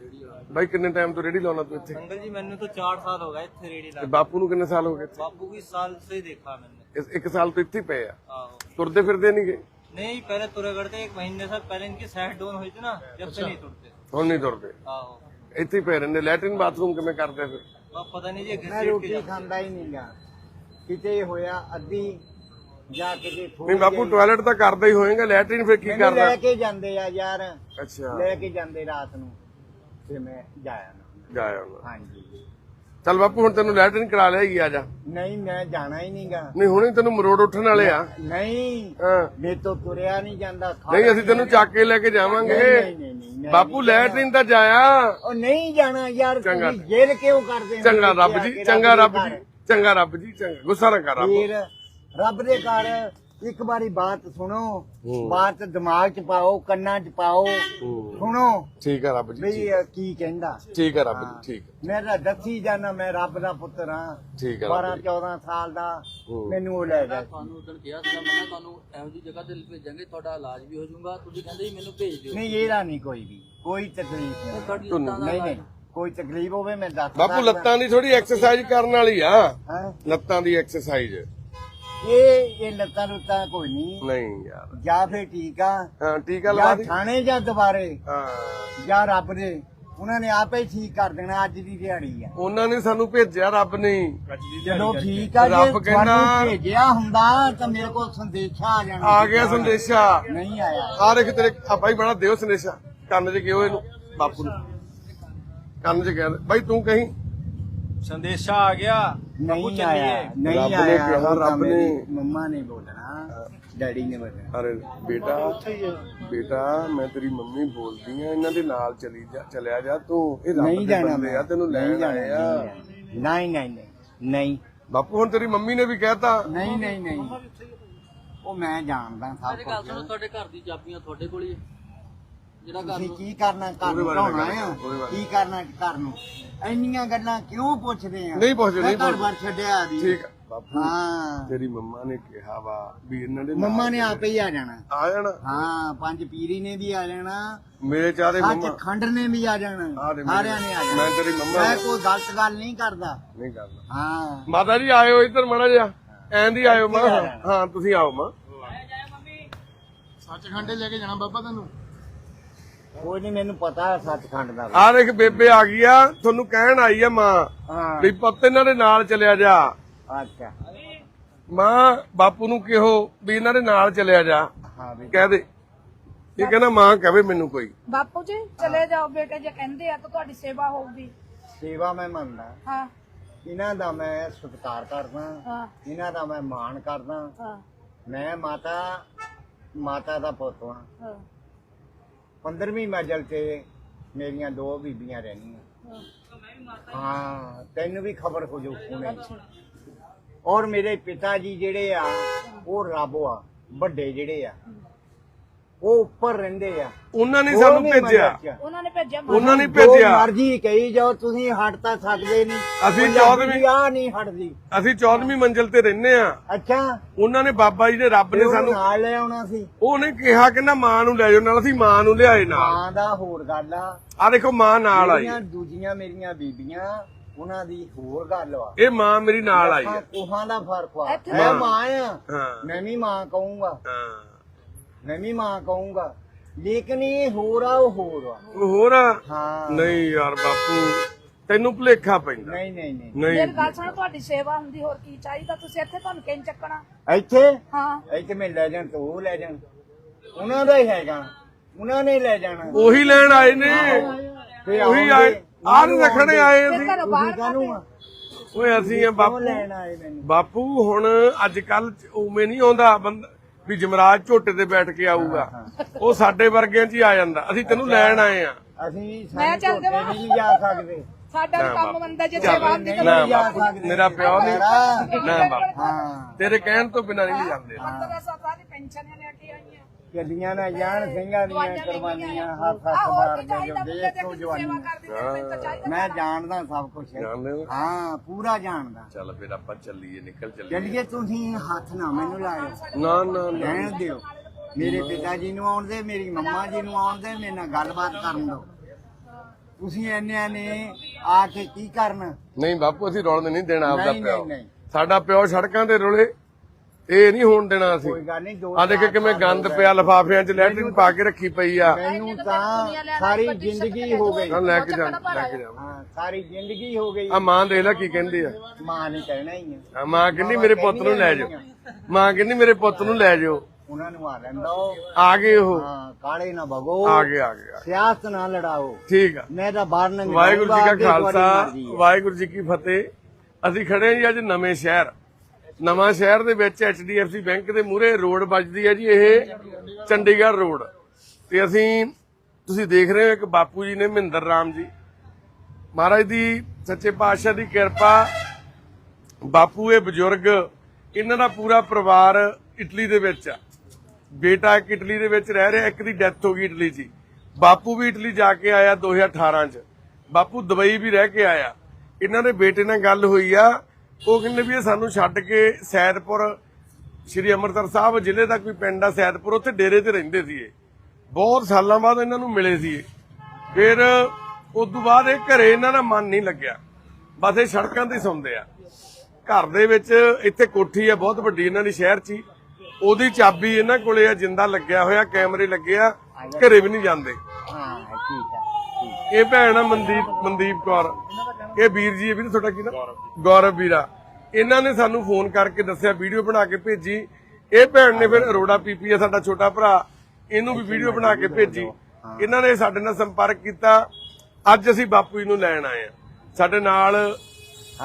ਬਾਈ ਕਿੰਨੇ ਟਾਈਮ ਤੋਂ ਰੇੜੀ ਲਾਉਣਾ ਤੂੰ ਇੱਥੇ अंकल जी मैंने तो चार साल हो गए थे रेडी ਤੇ ला ਬਾਪੂ ਨੂੰ ਕਿੰਨੇ ਸਾਲ ਹੋ ਗਏ ਇੱਥੇ? बापू की साल से ही देखा मैंने ਇਸ ਇੱਕ ਸਾਲ ਤੋਂ ਇੱਥੇ ਹੀ ਪਏ ਆ आहो। ਤੁਰਦੇ ਫਿਰਦੇ ਨਹੀਂ ਗਏ नहीं पहले तुरे करते एक महीने से पहले इनकी सैड डाउन हुई थी ना जब से नहीं तुरते ਹੁਣ ਨਹੀਂ ਤੁਰਦੇ आहो ਇੱਥੇ ਹੀ ਪਏ ਰਹਿੰਦੇ ਲੈਟਰਿਨ ਬਾਥਰੂਮ ਕਿਵੇਂ ਕਰਦੇ ਫਿਰ अब पता नहीं जी ਮੈਂ घसीट के ਰੋਟੀ जाते ਖਾਂਦਾ ਹੀ ਨਹੀਂਗਾ ਕਿਤੇ ਹੋਇਆ ਅੱਧੀ ਜਾਂ ਨਹੀਂ ਬਾਪੂ ਟਾਇਲਟ ਤਾਂ ਕਰਦਾ ਹੀ ਹੋਏਗਾ ਲੈਟਰਿਨ ਫਿਰ ਕੀ ਮੈਨੂੰ ਕਰਦਾ? ਲੈ ਕੇ ਜਾਂਦੇ ਆ ਯਾਰ। ਅੱਛਾ। ਲੈ ਕੇ ਜਾਂਦੇ ਰਾਤ ਨੂੰ ਤੇ ਮੈਂ ਜਾਇਆ ਨਾ ਜਾਇਆ ਹੁਣ ਹਾਂਜੀ। ਚੱਲ ਬਾਪੂ ਹੁਣ ਤੈਨੂੰ ਲੈਟਰਿਨ ਕਰਾ ਲਿਆ ਹੀ ਆ ਜਾ। ਨਹੀਂ ਮੈਂ ਜਾਣਾ ਹੀ ਨਹੀਂਗਾ। ਨਹੀਂ ਹੁਣੇ ਤੈਨੂੰ ਮਰੋੜ ਉੱਠਣ ਵਾਲੇ ਆ। ਨਹੀਂ ਹਾਂ। ਮੇ ਤੋਂ ਤੁਰਿਆ ਨਹੀਂ ਜਾਂਦਾ ਨਹੀਂ ਅਸੀਂ ਤੈਨੂੰ ਚੱਕ ਕੇ ਲੈ ਕੇ ਜਾਵਾਂਗੇ। ਨਹੀਂ ਨਹੀਂ ਨਹੀਂ ਮੈਂ ਬਾਪੂ ਨਹੀਂ ਲੈਟਰਿਨ ਤਾਂ ਜਾਇਆ ਉਹ ਨਹੀਂ ਜਾਣਾ ਯਾਰ ਚੰਗਾ। ਤੁਸੀਂ ਜੇਲ ਕਿਉਂ ਕਰਦੇ ਹੋ? ਚੰਗਾ ਰੱਬ ਜੀ ਚੰਗਾ ਰੱਬ ਜੀ ਚੰਗਾ ਰੱਬ ਜੀ ਚੰਗਾ। ਗੁੱਸਾ ਨਾ ਕਰ। ਰੱਬ। ਫਿਰ ਰੱਬ ਦੇ ਘਰ ਇੱਕ ਵਾਰੀ ਬਾਤ ਸੁਣੋ ਹੂੰ। ਬਾਤ ਦਿਮਾਗ 'ਚ ਪਾਓ ਕੰਨਾਂ 'ਚ ਪਾਓ। ਸੁਣੋ। ਠੀਕ ਹੈ ਰੱਬ ਜੀ ਵੀ ਠੀਕ- ਇਹ ਕੀ ਕਹਿੰਦਾ? ਠੀਕ ਹੈ ਰੱਬ ਹਾਂ। ਜੀ ਠੀਕ। ਮੈਂ ਤਾਂ ਦੱਸੀ ਜਾਣਾ ਮੈਂ ਰੱਬ ਦਾ ਪੁੱਤਰ ਹਾਂ। ਠੀਕ ਹੈ 12 ਰੱਬ ਜੀ। 14 ਸਾਲ ਦਾ ਹੂੰ। ਮੈਨੂੰ ਉਹ ਲੈ ਗਿਆ। ਤੁਹਾਨੂੰ ਉਦੋਂ ਕਿਹਾ ਸੀਗਾ ਮੈਂ ਕਿਹਾ ਤੁਹਾਨੂੰ ਇਹੋ ਜਿਹੀ ਜਗ੍ਹਾ ਤੇ ਭੇਜਾਂਗੇ ਤੁਹਾਡਾ ਇਲਾਜ ਵੀ ਹੋ ਜਾਊਗਾ। ਤੁਸੀਂ ਕਹਿੰਦੇ ਸੀ ਮੈਨੂੰ ਭੇਜ ਦਿਓ। ਨਹੀਂ ਇਹਦਾ ਨਹੀਂ ਕੋਈ ਵੀ ਕੋਈ ਤਕਲੀਫ ਨਹੀਂ। ਤੁਹਾਡੀ ਤੁਹਾਨੂੰ- ਲੱਤਾਂ ਦਾ ਨਹੀਂ ਨਹੀਂ ਕੋਈ ਤਕਲੀਫ ਹੋਵੇ ਮੈਂ ਦੱਸ ਬਾਪੂ ਲੱਤਾਂ ਦੀ ਥੋੜੀ ਐਕਸਰਸਾਈਜ਼ ਕਰਨ ਵਾਲੀ ਆ। ਹੈਂ? ਲੱਤਾਂ ਦੀ ਐਕਸਰਸਾਈਜ਼ ਇਹ ਇਹ ਲੱਤਾਂ ਲੁੱਤਾਂ ਕੋਈ ਨਹੀਂ। ਨਹੀਂ ਯਾਰ। ਜਾਂ ਫਿਰ ਟੀਕਾ ਹਾਂ ਟੀਕਾ ਲਵਾ ਜਾਂ ਦੀ। ਥਾਣੇ ਜਾਂ ਦੁਬਾਰੇ। ਹਾਂ। ਜਾਂ ਰੱਬ ਦੇ। ਉਹਨਾਂ ਨੇ ਆਪੇ ਹੀ ਠੀਕ ਕਰ ਦੇਣਾ ਅੱਜ ਦੀ ਦਿਹਾੜੀ ਆ। ਉਹਨਾਂ ਨੇ ਸਾਨੂੰ ਭੇਜਿਆ ਰੱਬ ਨੇ। ਚਲੋ ਠੀਕ ਆ ਜੇ ਰੱਬ ਕਹਿੰਦਾ- ਤੁਹਾਨੂੰ ਭੇਜਿਆ ਹੁੰਦਾ ਤਾਂ ਮੇਰੇ ਕੋਲ ਸੰਦੇਸ਼ਾ ਆ ਜਾਣਾ ਆ ਗਿਆ ਸੰਦੇਸ਼ਾ। ਨਹੀਂ ਆਇਆ। ਆ ਦੇਖ ਤੇਰੇ ਆ ਭਾਈ ਬਣਾ ਦਿਓ ਸੰਦੇਸ਼ਾ। ਕੰਨ 'ਚ ਗਿਓ ਇਹਨੂੰ? ਬਾਪੂ ਨੂੰ। ਕੰਨ 'ਚ ਗਿਆ ਬਾਈ ਤੂੰ ਕਹੀਂ। संदेशा आ गया ਨਹੀਂ ਆਇਆ ਨਹੀਂ ਰੱਬ ਨੇ ਆਇਆ ਕਿਹਾ, ਉਹ ਤਾਂ ਰੱਬ ਨੇ- ਮੇਰੀ ਮੰਮਾ ਨੇ ਬੋਲਣਾ ਡੈਡੀ ਨੇ ਬੋਲਣਾ ਅਰੇ ਬੇਟਾ ਬੇਟਾ ਮੈਂ ਤੇਰੀ ਮੰਮੀ ਬੋਲਦੀ ਆ ਇਹਨਾਂ ਦੇ ਨਾਲ ਚਲੀ ਜਾ ਚਲਿਆ ਜਾ ਤੂੰ ਇਹ ਰੱਬ ਨਹੀਂ ਦੇ ਜਾਣਾ ਬੰਦੇ ਆ ਮੈਂ ਤੈਨੂੰ ਨਹੀਂ ਲੈਣ ਜਾਣਾ ਆਏ ਆ ਨਹੀਂ ਨਹੀਂ ਨਹੀਂ ਨਹੀਂ ਬਾਪੂ ਹੁਣ ਤੇਰੀ ਮੰਮੀ ਨੇ ਵੀ ਕਹਿਤਾ ਨਹੀਂ ਨਹੀਂ ਨਹੀਂ ਉਹ ਮੈਂ ਜਾਣਦਾ ਸਭ ਮੇਰੀ ਗੱਲ ਕੁਝ ਸੁਣੋ ਤੁਹਾਡੇ ਘਰ ਦੀ ਚਾਬੀਆਂ ਤੁਹਾਡੇ ਕੋਲ ਹੀ ਹੈ ਜਿਹੜਾ ਘਰ ਤੁਸੀਂ ਨੂੰ ਕੀ ਕਰਨਾ ਘਰ ਉਹਦੇ ਨੂੰ ਬਾਰੇ ਢਾਉਣਾ ਗੱਲ ਆ ਕਰੋ, ਉਹਦੇ ਬਾਰੇ। ਕੀ ਕਰਨਾ ਘਰ ਨੂੰ ਇੰਨੀਆਂ ਗੱਲਾਂ ਕਿਉਂ ਪੁੱਛਦੇ ਆ? ਨਹੀਂ ਪੁੱਛਦੇ, ਮੈਂ ਨਹੀਂ ਘਰ। ਬਾਰ ਛੱਡਿਆ ਦੀ ਠੀਕ ਆ। ਬਾਪੂ ਹਾਂ। ਤੇਰੀ ਮੰਮਾ ਨੇ ਕਿਹਾ ਵਾ ਵੀ ਇਹਨਾਂ ਦੇ ਮੰਮਾ ਨੇ ਆਪੇ ਹੀ ਆ ਜਾਣਾ। ਆ ਜਾਣਾ? ਹਾਂ ਪੰਜ ਪੀਰੀ ਨੇ ਵੀ ਆ ਜਾਣਾ। ਮੇਰੇ ਚਾਰੇ ਸੱਚ ਮੰਮਾ। ਖੰਡ ਨੇ ਵੀ ਆ ਜਾਣਾ। ਸਾਰਿਆਂ ਨੇ ਆ ਜਾਣਾ। ਮੈਂ ਤੇਰੀ ਮੰਮਾ ਮੈਂ ਕੋਈ ਗਲਤ ਗੱਲ ਨਹੀਂ ਕਰਦਾ। ਨਹੀਂ ਕਰਦਾ। ਹਾਂ। ਮਾਤਾ ਜੀ ਆਇਓ ਇੱਧਰ ਮੜਾ ਜਿਹਾ। ਐਂ ਦੀ ਆਇਓ ਮਾਂ। ਹਾਂ ਤੁਸੀਂ ਆਓ ਮਾਂ। ਸੱਚਖੰਡੇ ਲੈ ਕੇ ਜਾਣਾ ਬਾਬਾ ਤੈਨੂੰ। ਕੋਈ ਨਹੀਂ ਮੈਨੂੰ ਪਤਾ ਹੈ ਸੱਚਖੰਡ ਦਾ। ਆ ਦੇਖ ਬੇਬੇ ਆ ਗਈ ਆ ਤੁਹਾਨੂੰ ਕਹਿਣ ਆਈ ਆ ਮਾਂ ਵੀ ਪੁੱਤ ਇਹਨਾਂ ਦੇ ਨਾਲ ਚਲਿਆ ਜਾ। ਅੱਛਾ। ਮਾਂ ਬਾਪੂ ਨੂੰ ਕਿਹੋ ਵੀ ਇਹਨਾਂ ਦੇ ਨਾਲ ਚਲਿਆ ਜਾ। ਹਾਂ ਵੀ ਕਹਿ ਦੇ। ਇਹ ਕਹਿੰਦਾ ਮਾਂ ਕਹੇ ਮੈਨੂੰ ਕੋਈ। ਬਾਪੂ ਜੀ ਚਲੇ ਜਾਓ ਬੇਟੇ ਜੇ ਕਹਿੰਦੇ ਆ ਤਾਂ ਤੁਹਾਡੀ ਸੇਵਾ ਹੋਊਗੀ। ਸੇਵਾ ਮੈਂ ਮੰਨਦਾ। ਹਾਂ। ਇਹਨਾਂ ਦਾ ਮੈਂ ਸਤਿਕਾਰ ਕਰਦਾ। ਹਾਂ। ਇਹਨਾਂ ਦਾ ਮੈਂ ਮਾਣ ਕਰਦਾ। ਹਾਂ। ਮੈਂ ਮਾਤਾ ਮਾਤਾ ਦਾ ਪੁੱਤ ਹਾਂ। 15ਵੀਂ ਮੰਜ਼ਲ ਤੇ ਮੇਰੀਆਂ ਦੋ ਬੀਬੀਆਂ ਰਹਿਣੀਆਂ। ਹਾਂ, ਤੈਨੂੰ ਵੀ ਖਬਰ ਹੋ ਜਾਊ ਹੁਣੇ ਔਰ ਮੇਰੇ ਪਿਤਾ ਜੀ ਜਿਹੜੇ ਆ, ਉਹ ਰੱਬ ਆ, ਵੱਡੇ ਜਿਹੜੇ ਆ। ਉਹ ਉੱਪਰ ਰਹਿੰਦੇ ਆ। ਉਹਨਾਂ ਨੇ ਸਾਨੂੰ ਨੀ ਭੇਜਿਆ। ਉਹਨਾਂ ਨੇ ਭੇਜਿਆ ਉਹਨਾਂ ਨੇ ਭੇਜਿਆ। ਮਰਜ਼ੀ ਕਹੀ ਜਾਓ ਤੁਸੀਂ ਹਟ ਤਾਂ ਸਕਦੇ ਨਹੀਂ। ਅਸੀਂ ਚੌਦਵੀਂ- ਆ ਨਹੀਂ ਹਟਦੀ। ਅਸੀਂ 14ਵੀਂ ਮੰਜ਼ਿਲ ਤੇ ਰਹਿੰਦੇ ਆ ਅੱਛਾ। ਉਹਨਾਂ ਨੇ ਬਾਬਾ ਜੀ ਨੇ ਰੱਬ ਨੇ ਸਾਨੂੰ ਨਾਲ ਲੈ ਆਉਣਾ ਸੀ। ਉਹਨੇ ਕਿਹਾ ਕਹਿੰਦਾ ਮਾਂ ਨੂੰ ਲੈ ਜਾਓ ਨਾਲ ਅਸੀਂ ਮਾਂ ਨੂੰ ਲਿਆਏ ਨਾਲ। ਮਾਂ ਦਾ ਹੋਰ ਗੱਲ ਆ। ਆ ਦੇਖੋ ਮਾਂ ਨਾਲ ਆਈ। ਦੂਜੀਆਂ ਮੇਰੀਆਂ ਬੀਬੀਆਂ ਉਹਨਾਂ ਦੀ ਹੋਰ ਗੱਲ ਆ। ਇਹ ਮਾਂ ਮੇਰੀ ਨਾਲ ਆਈ ਹੈ ਕੋਹਾਂ ਦਾ ਫ਼ਰਕ ਆ। ਮੈਂ ਮਾਂ ਆ। ਹਾਂ। ਮੈਂ ਵੀ ਮਾਂ ਕਹੂੰਗਾ। ਹਾਂ। ਮੈਂ ਵੀ ਮਾਂ ਕਹੂੰਗਾ ਲੇਕਿਨ ਇਹ ਹੋਰ ਆ ਉਹ ਹੋਰ ਆ। ਉਹ ਹੋਰ ਆ? ਹਾਂ। ਨਹੀਂ ਯਾਰ ਬਾਪੂ ਤੈਨੂੰ ਭੁਲੇਖਾ ਪੈਂਦਾ। ਨਹੀਂ ਨਹੀਂ ਨਹੀਂ। ਮੇਰੀ ਗੱਲ ਸੁਣੋ ਤੁਹਾਡੀ ਸੇਵਾ ਹੁੰਦੀ ਹੋਰ ਕੀ ਚਾਹੀਦਾ? ਤੁਸੀਂ ਇੱਥੇ ਤੁਹਾਨੂੰ ਕਿੰਨ ਚੱਕਣਾ? ਇੱਥੇ? ਹਾਂ। ਇੱਥੇ ਮੈਂ ਲੈ ਜਾਣ ਤੇ ਉਹ ਲੈ ਜਾਣ। ਉਹਨਾਂ ਦਾ ਹੀ ਹੈਗਾ। ਉਹਨਾਂ ਨੇ ਲੈ ਜਾਣਾ। ਉਹੀ ਲੈਣ ਆਏ ਨੇ। ਫਿਰ ਉਹੀ ਆਏ। ਆਹ ਨੀ ਰੱਖਣੇ ਆਏ ਅਸੀਂ। ਕਾਹਨੂੰ ਆ ਓਏ ਅਸੀਂ ਆ ਬਾਪੂ। ਲੈਣ ਆਏ ਮੈਨੂੰ। ਬਾਪੂ ਹੁਣ ਅੱਜ ਕੱਲ ਉਵੇਂ ਨਹੀਂ ਆਉਂਦਾ। ਬੰਦਾ ਵੀ ਜਮਰਾਜ ਝੋਟੇ ਤੇ ਬੈਠ ਕੇ ਆਊਗਾ। ਉਹ ਸਾਡੇ ਵਰਗਿਆਂ 'ਚ ਹੀ ਆ ਜਾਂਦਾ। ਅਸੀਂ ਤੈਨੂੰ ਲੈਣ ਆਏ ਆ। ਅਸੀਂ ਮੈਂ ਚੱਲ ਝੋਟੇ ਜਾਵਾਂ। ਨਹੀਂ ਜਾ ਸਕਦੇ। ਸਾਡਾ ਵੀ ਕੰਮ ਬੰਦਾ ਜੇ। ਸੇਵਾ ਤਾਂ ਨਾ ਨਹੀਂ ਜਾ ਬਾਪੂ ਸਕਦੇ। ਮੇਰਾ ਪਿਓ ਨਹੀਂ। ਨਾ ਬਾਪੂ। ਹਾਂ। ਤੇਰੇ ਕਹਿਣ ਤੋਂ ਬਿਨਾਂ ਨਹੀਂ ਜਾਂਦੇ। ਸਾਲਾਂ ਦੀ ਪੈਨਸ਼ਨ ਚੱਲੀਆਂ ਨਾ ਜਾਣ ਸਿੰਘਾਂ ਦੀਆਂ ਕੁਰਬਾਨੀਆਂ ਹੱਥ ਹੱਥ ਮਾਰ ਕੇ ਜੋ ਦੇਖੋ ਜਵਾਨੀ। ਮੈਂ ਜਾਣਦਾ ਸਭ ਕੁਝ ਜਾਣਦੇ ਹੋ? ਹਾਂ ਪੂਰਾ ਜਾਣਦਾ। ਚੱਲ ਫਿਰ ਆਪਾਂ ਚੱਲੀਏ ਨਿਕਲ ਚੱਲੀਏ। ਚੱਲੀਏ ਤੁਸੀਂ ਹੱਥ ਨਾ ਮੈਨੂੰ ਲਾਇਓ। ਨਾ ਨਾ ਨਾ। ਰਹਿਣ ਦਿਓ। ਮੇਰੇ ਪਿਤਾ ਜੀ ਨੂੰ ਆਉਣ ਦੇ ਮੇਰੀ ਮੰਮਾ ਜੀ ਨੂੰ ਆਉਣ ਦੇ ਮੇਰੇ ਨਾਲ ਗੱਲਬਾਤ ਕਰਨ ਦਿਓ। ਤੁਸੀਂ ਇੰਨਿਆਂ ਨੇ ਆ ਕੇ ਕੀ ਕਰਨਾ? ਨਹੀਂ ਬਾਪੂ ਅਸੀਂ ਰੋਣ ਨਹੀਂ ਦੇਣਾ ਆਪਦਾ ਪਿਓ। ਸਾਡਾ ਪਿਓ ਸੜਕਾਂ ਤੇ ਰੁਲੇ। ਇਹ ਨਹੀਂ ਹੋਣ ਦੇਣਾ ਅਸੀਂ। ਕੋਈ ਗੱਲ ਨਹੀਂ ਦੋ ਆ ਦੇਖ ਕਿਵੇਂ ਗੰਦ ਪਿਆ ਲਫਾਫਿਆਂ 'ਚ ਲੈਟਰਿੰਗ ਪਾ ਕੇ ਰੱਖੀ ਪਈ ਆ। ਮੈਨੂੰ ਤਾਂ ਸਾਰੀ ਜ਼ਿੰਦਗੀ ਹੋ ਗਈ। ਚੱਲ ਲੈ ਕੇ ਜਾ ਲੈ ਕੇ ਜਾ ਹਾਂ ਸਾਰੀ ਜ਼ਿੰਦਗੀ ਹੋ ਗਈ। ਆ ਮਾਂ ਦੇਖ ਲੈ ਕੀ ਕਹਿੰਦੀ ਆ। ਮਾਂ ਨੇ ਕਹਿਣਾ ਹੀ ਹੈ ਆ ਮਾਂ ਕਹਿੰਦੀ ਮੇਰੇ ਪੁੱਤ ਨੂੰ ਲੈ ਜਾਓ। ਮਾਂ ਕਹਿੰਦੀ ਮੇਰੇ ਪੁੱਤ ਨੂੰ ਲੈ ਜਾਓ। ਉਹਨਾਂ ਨੂੰ ਆ ਲੈਂਦਾ ਉਹ। ਆ ਗਏ ਉਹ। ਹਾਂ ਕਾਲੇ ਨਾ ਭਗੋ। ਆ ਗਏ ਆ ਗਏ ਆ। ਸਿਆਸਤ ਨਾ ਲੜਾਓ। ਠੀਕ ਆ। ਮੈਂ ਤਾਂ ਬਾਹਰ ਨਾ ਵਾਹਿਗੁਰੂ ਜੀ ਕਾ ਖਾਲਸਾ। ਵਾਹਿਗੁਰੂ ਜੀ ਕੀ ਫਤਿਹ। ਅਸੀਂ ਖੜੇ ਹਾਂ ਜੀ ਅੱਜ ਨਵੇਂ ਸ਼ਹਿਰ। ਨਵਾਂ ਸ਼ਹਿਰ ਦੇ ਵਿੱਚ HDFC ਬੈਂਕ ਦੇ ਮੂਹਰੇ ਰੋਡ ਵੱਜਦੀ ਹੈ ਜੀ, ਇਹ ਚੰਡੀਗੜ੍ਹ ਰੋਡ। ਤੇ ਅਸੀਂ, ਤੁਸੀਂ ਦੇਖ ਰਹੇ ਹੋ ਇੱਕ ਬਾਪੂ ਜੀ ਨੇ, ਮਹਿੰਦਰ ਰਾਮ ਜੀ। ਮਹਾਰਾਜ ਦੀ ਸੱਚੇ ਪਾਤਸ਼ਾਹ ਦੀ ਕਿਰਪਾ, ਬਾਪੂ ਇਹ ਬਜ਼ੁਰਗ, ਇਹਨਾਂ ਦਾ ਪੂਰਾ ਪਰਿਵਾਰ ਇਟਲੀ ਦੇ ਵਿੱਚ ਆ। ਬੇਟਾ ਇੱਕ ਇਟਲੀ ਦੇ ਵਿੱਚ ਰਹਿ ਰਿਹਾ, ਇੱਕ ਦੀ ਡੈਥ ਹੋ ਗਈ ਇਟਲੀ 'ਚ ਬਾਪੂ ਵੀ ਇਟਲੀ ਜਾ ਕੇ ਆਇਆ 2018 'ਚ। ਬਾਪੂ ਦੁਬਈ ਵੀ ਰਹਿ ਕੇ ਆਇਆ। ਇਹਨਾਂ ਦੇ ਬੇਟੇ ਨਾਲ ਗੱਲ ਹੋਈ ਆ ਉਹ ਕਹਿੰਦੇ ਵੀ ਇਹ ਸਾਨੂੰ ਛੱਡ ਕੇ ਸੈਦਪੁਰ ਸ਼੍ਰੀ ਅੰਮ੍ਰਿਤਸਰ ਸਾਹਿਬ ਜ਼ਿਲ੍ਹੇ ਦਾ ਕੋਈ ਪਿੰਡ ਆ ਸੈਦਪੁਰ ਉੱਥੇ ਡੇਰੇ ਤੇ ਰਹਿੰਦੇ ਸੀ ਇਹ ਬਹੁਤ ਸਾਲਾਂ ਬਾਅਦ ਇਹਨਾਂ ਨੂੰ ਮਿਲੇ ਸੀ ਫਿਰ ਉਸ ਤੋਂ ਬਾਅਦ ਇਹ ਘਰੇ ਇਹਨਾਂ ਦਾ ਮਨ ਨਹੀਂ ਲੱਗਿਆ। ਬਸ ਇਹ ਸੜਕਾਂ ਤੇ ਸੌਂਦੇ ਆ। ਘਰ ਦੇ ਵਿੱਚ ਇੱਥੇ ਕੋਠੀ ਆ ਬਹੁਤ ਵੱਡੀ ਇਹਨਾਂ ਦੀ ਸ਼ਹਿਰ 'ਚ ਉਹਦੀ ਚਾਬੀ ਇਹਨਾਂ ਕੋਲੇ ਆ ਜਿੰਦਾ ਲੱਗਿਆ ਹੋਇਆ ਕੈਮਰੇ ਲੱਗੇ ਆ ਘਰੇ ਵੀ ਨਹੀਂ ਜਾਂਦੇ। ਹਾਂ ਠੀਕ ਠੀਕ ਇਹ ਭੈਣ ਆ ਮਨਦੀਪ ਮਨਦੀਪ ਕੌਰ। ਇਹ ਵੀਰ ਜੀ, ਇਹ ਵੀ ਤੁਹਾਡਾ ਕੀ ਨਾਮ? ਗੌਰਵ ਵੀਰਾ। ਇਹਨਾਂ ਨੇ ਸਾਨੂੰ ਫੋਨ ਕਰਕੇ ਦੱਸਿਆ, ਵੀਡੀਓ ਬਣਾ ਕੇ ਭੇਜੀ। ਇਹ ਭੈਣ ਨੇ ਫਿਰ ਅਰੋੜਾ ਪੀਪੀ ਆ ਸਾਡਾ ਛੋਟਾ ਭਰਾ। ਇਹਨੂੰ ਵੀ ਵੀਡੀਓ ਬਣਾ ਕੇ ਭੇਜੀ। ਇਹਨਾਂ ਨੇ ਸਾਡੇ ਨਾਲ ਸੰਪਰਕ ਕੀਤਾ। ਅੱਜ ਅਸੀਂ ਬਾਪੂ ਜੀ ਨੂੰ ਲੈਣ ਆਏ ਆ। ਸਾਡੇ ਨਾਲ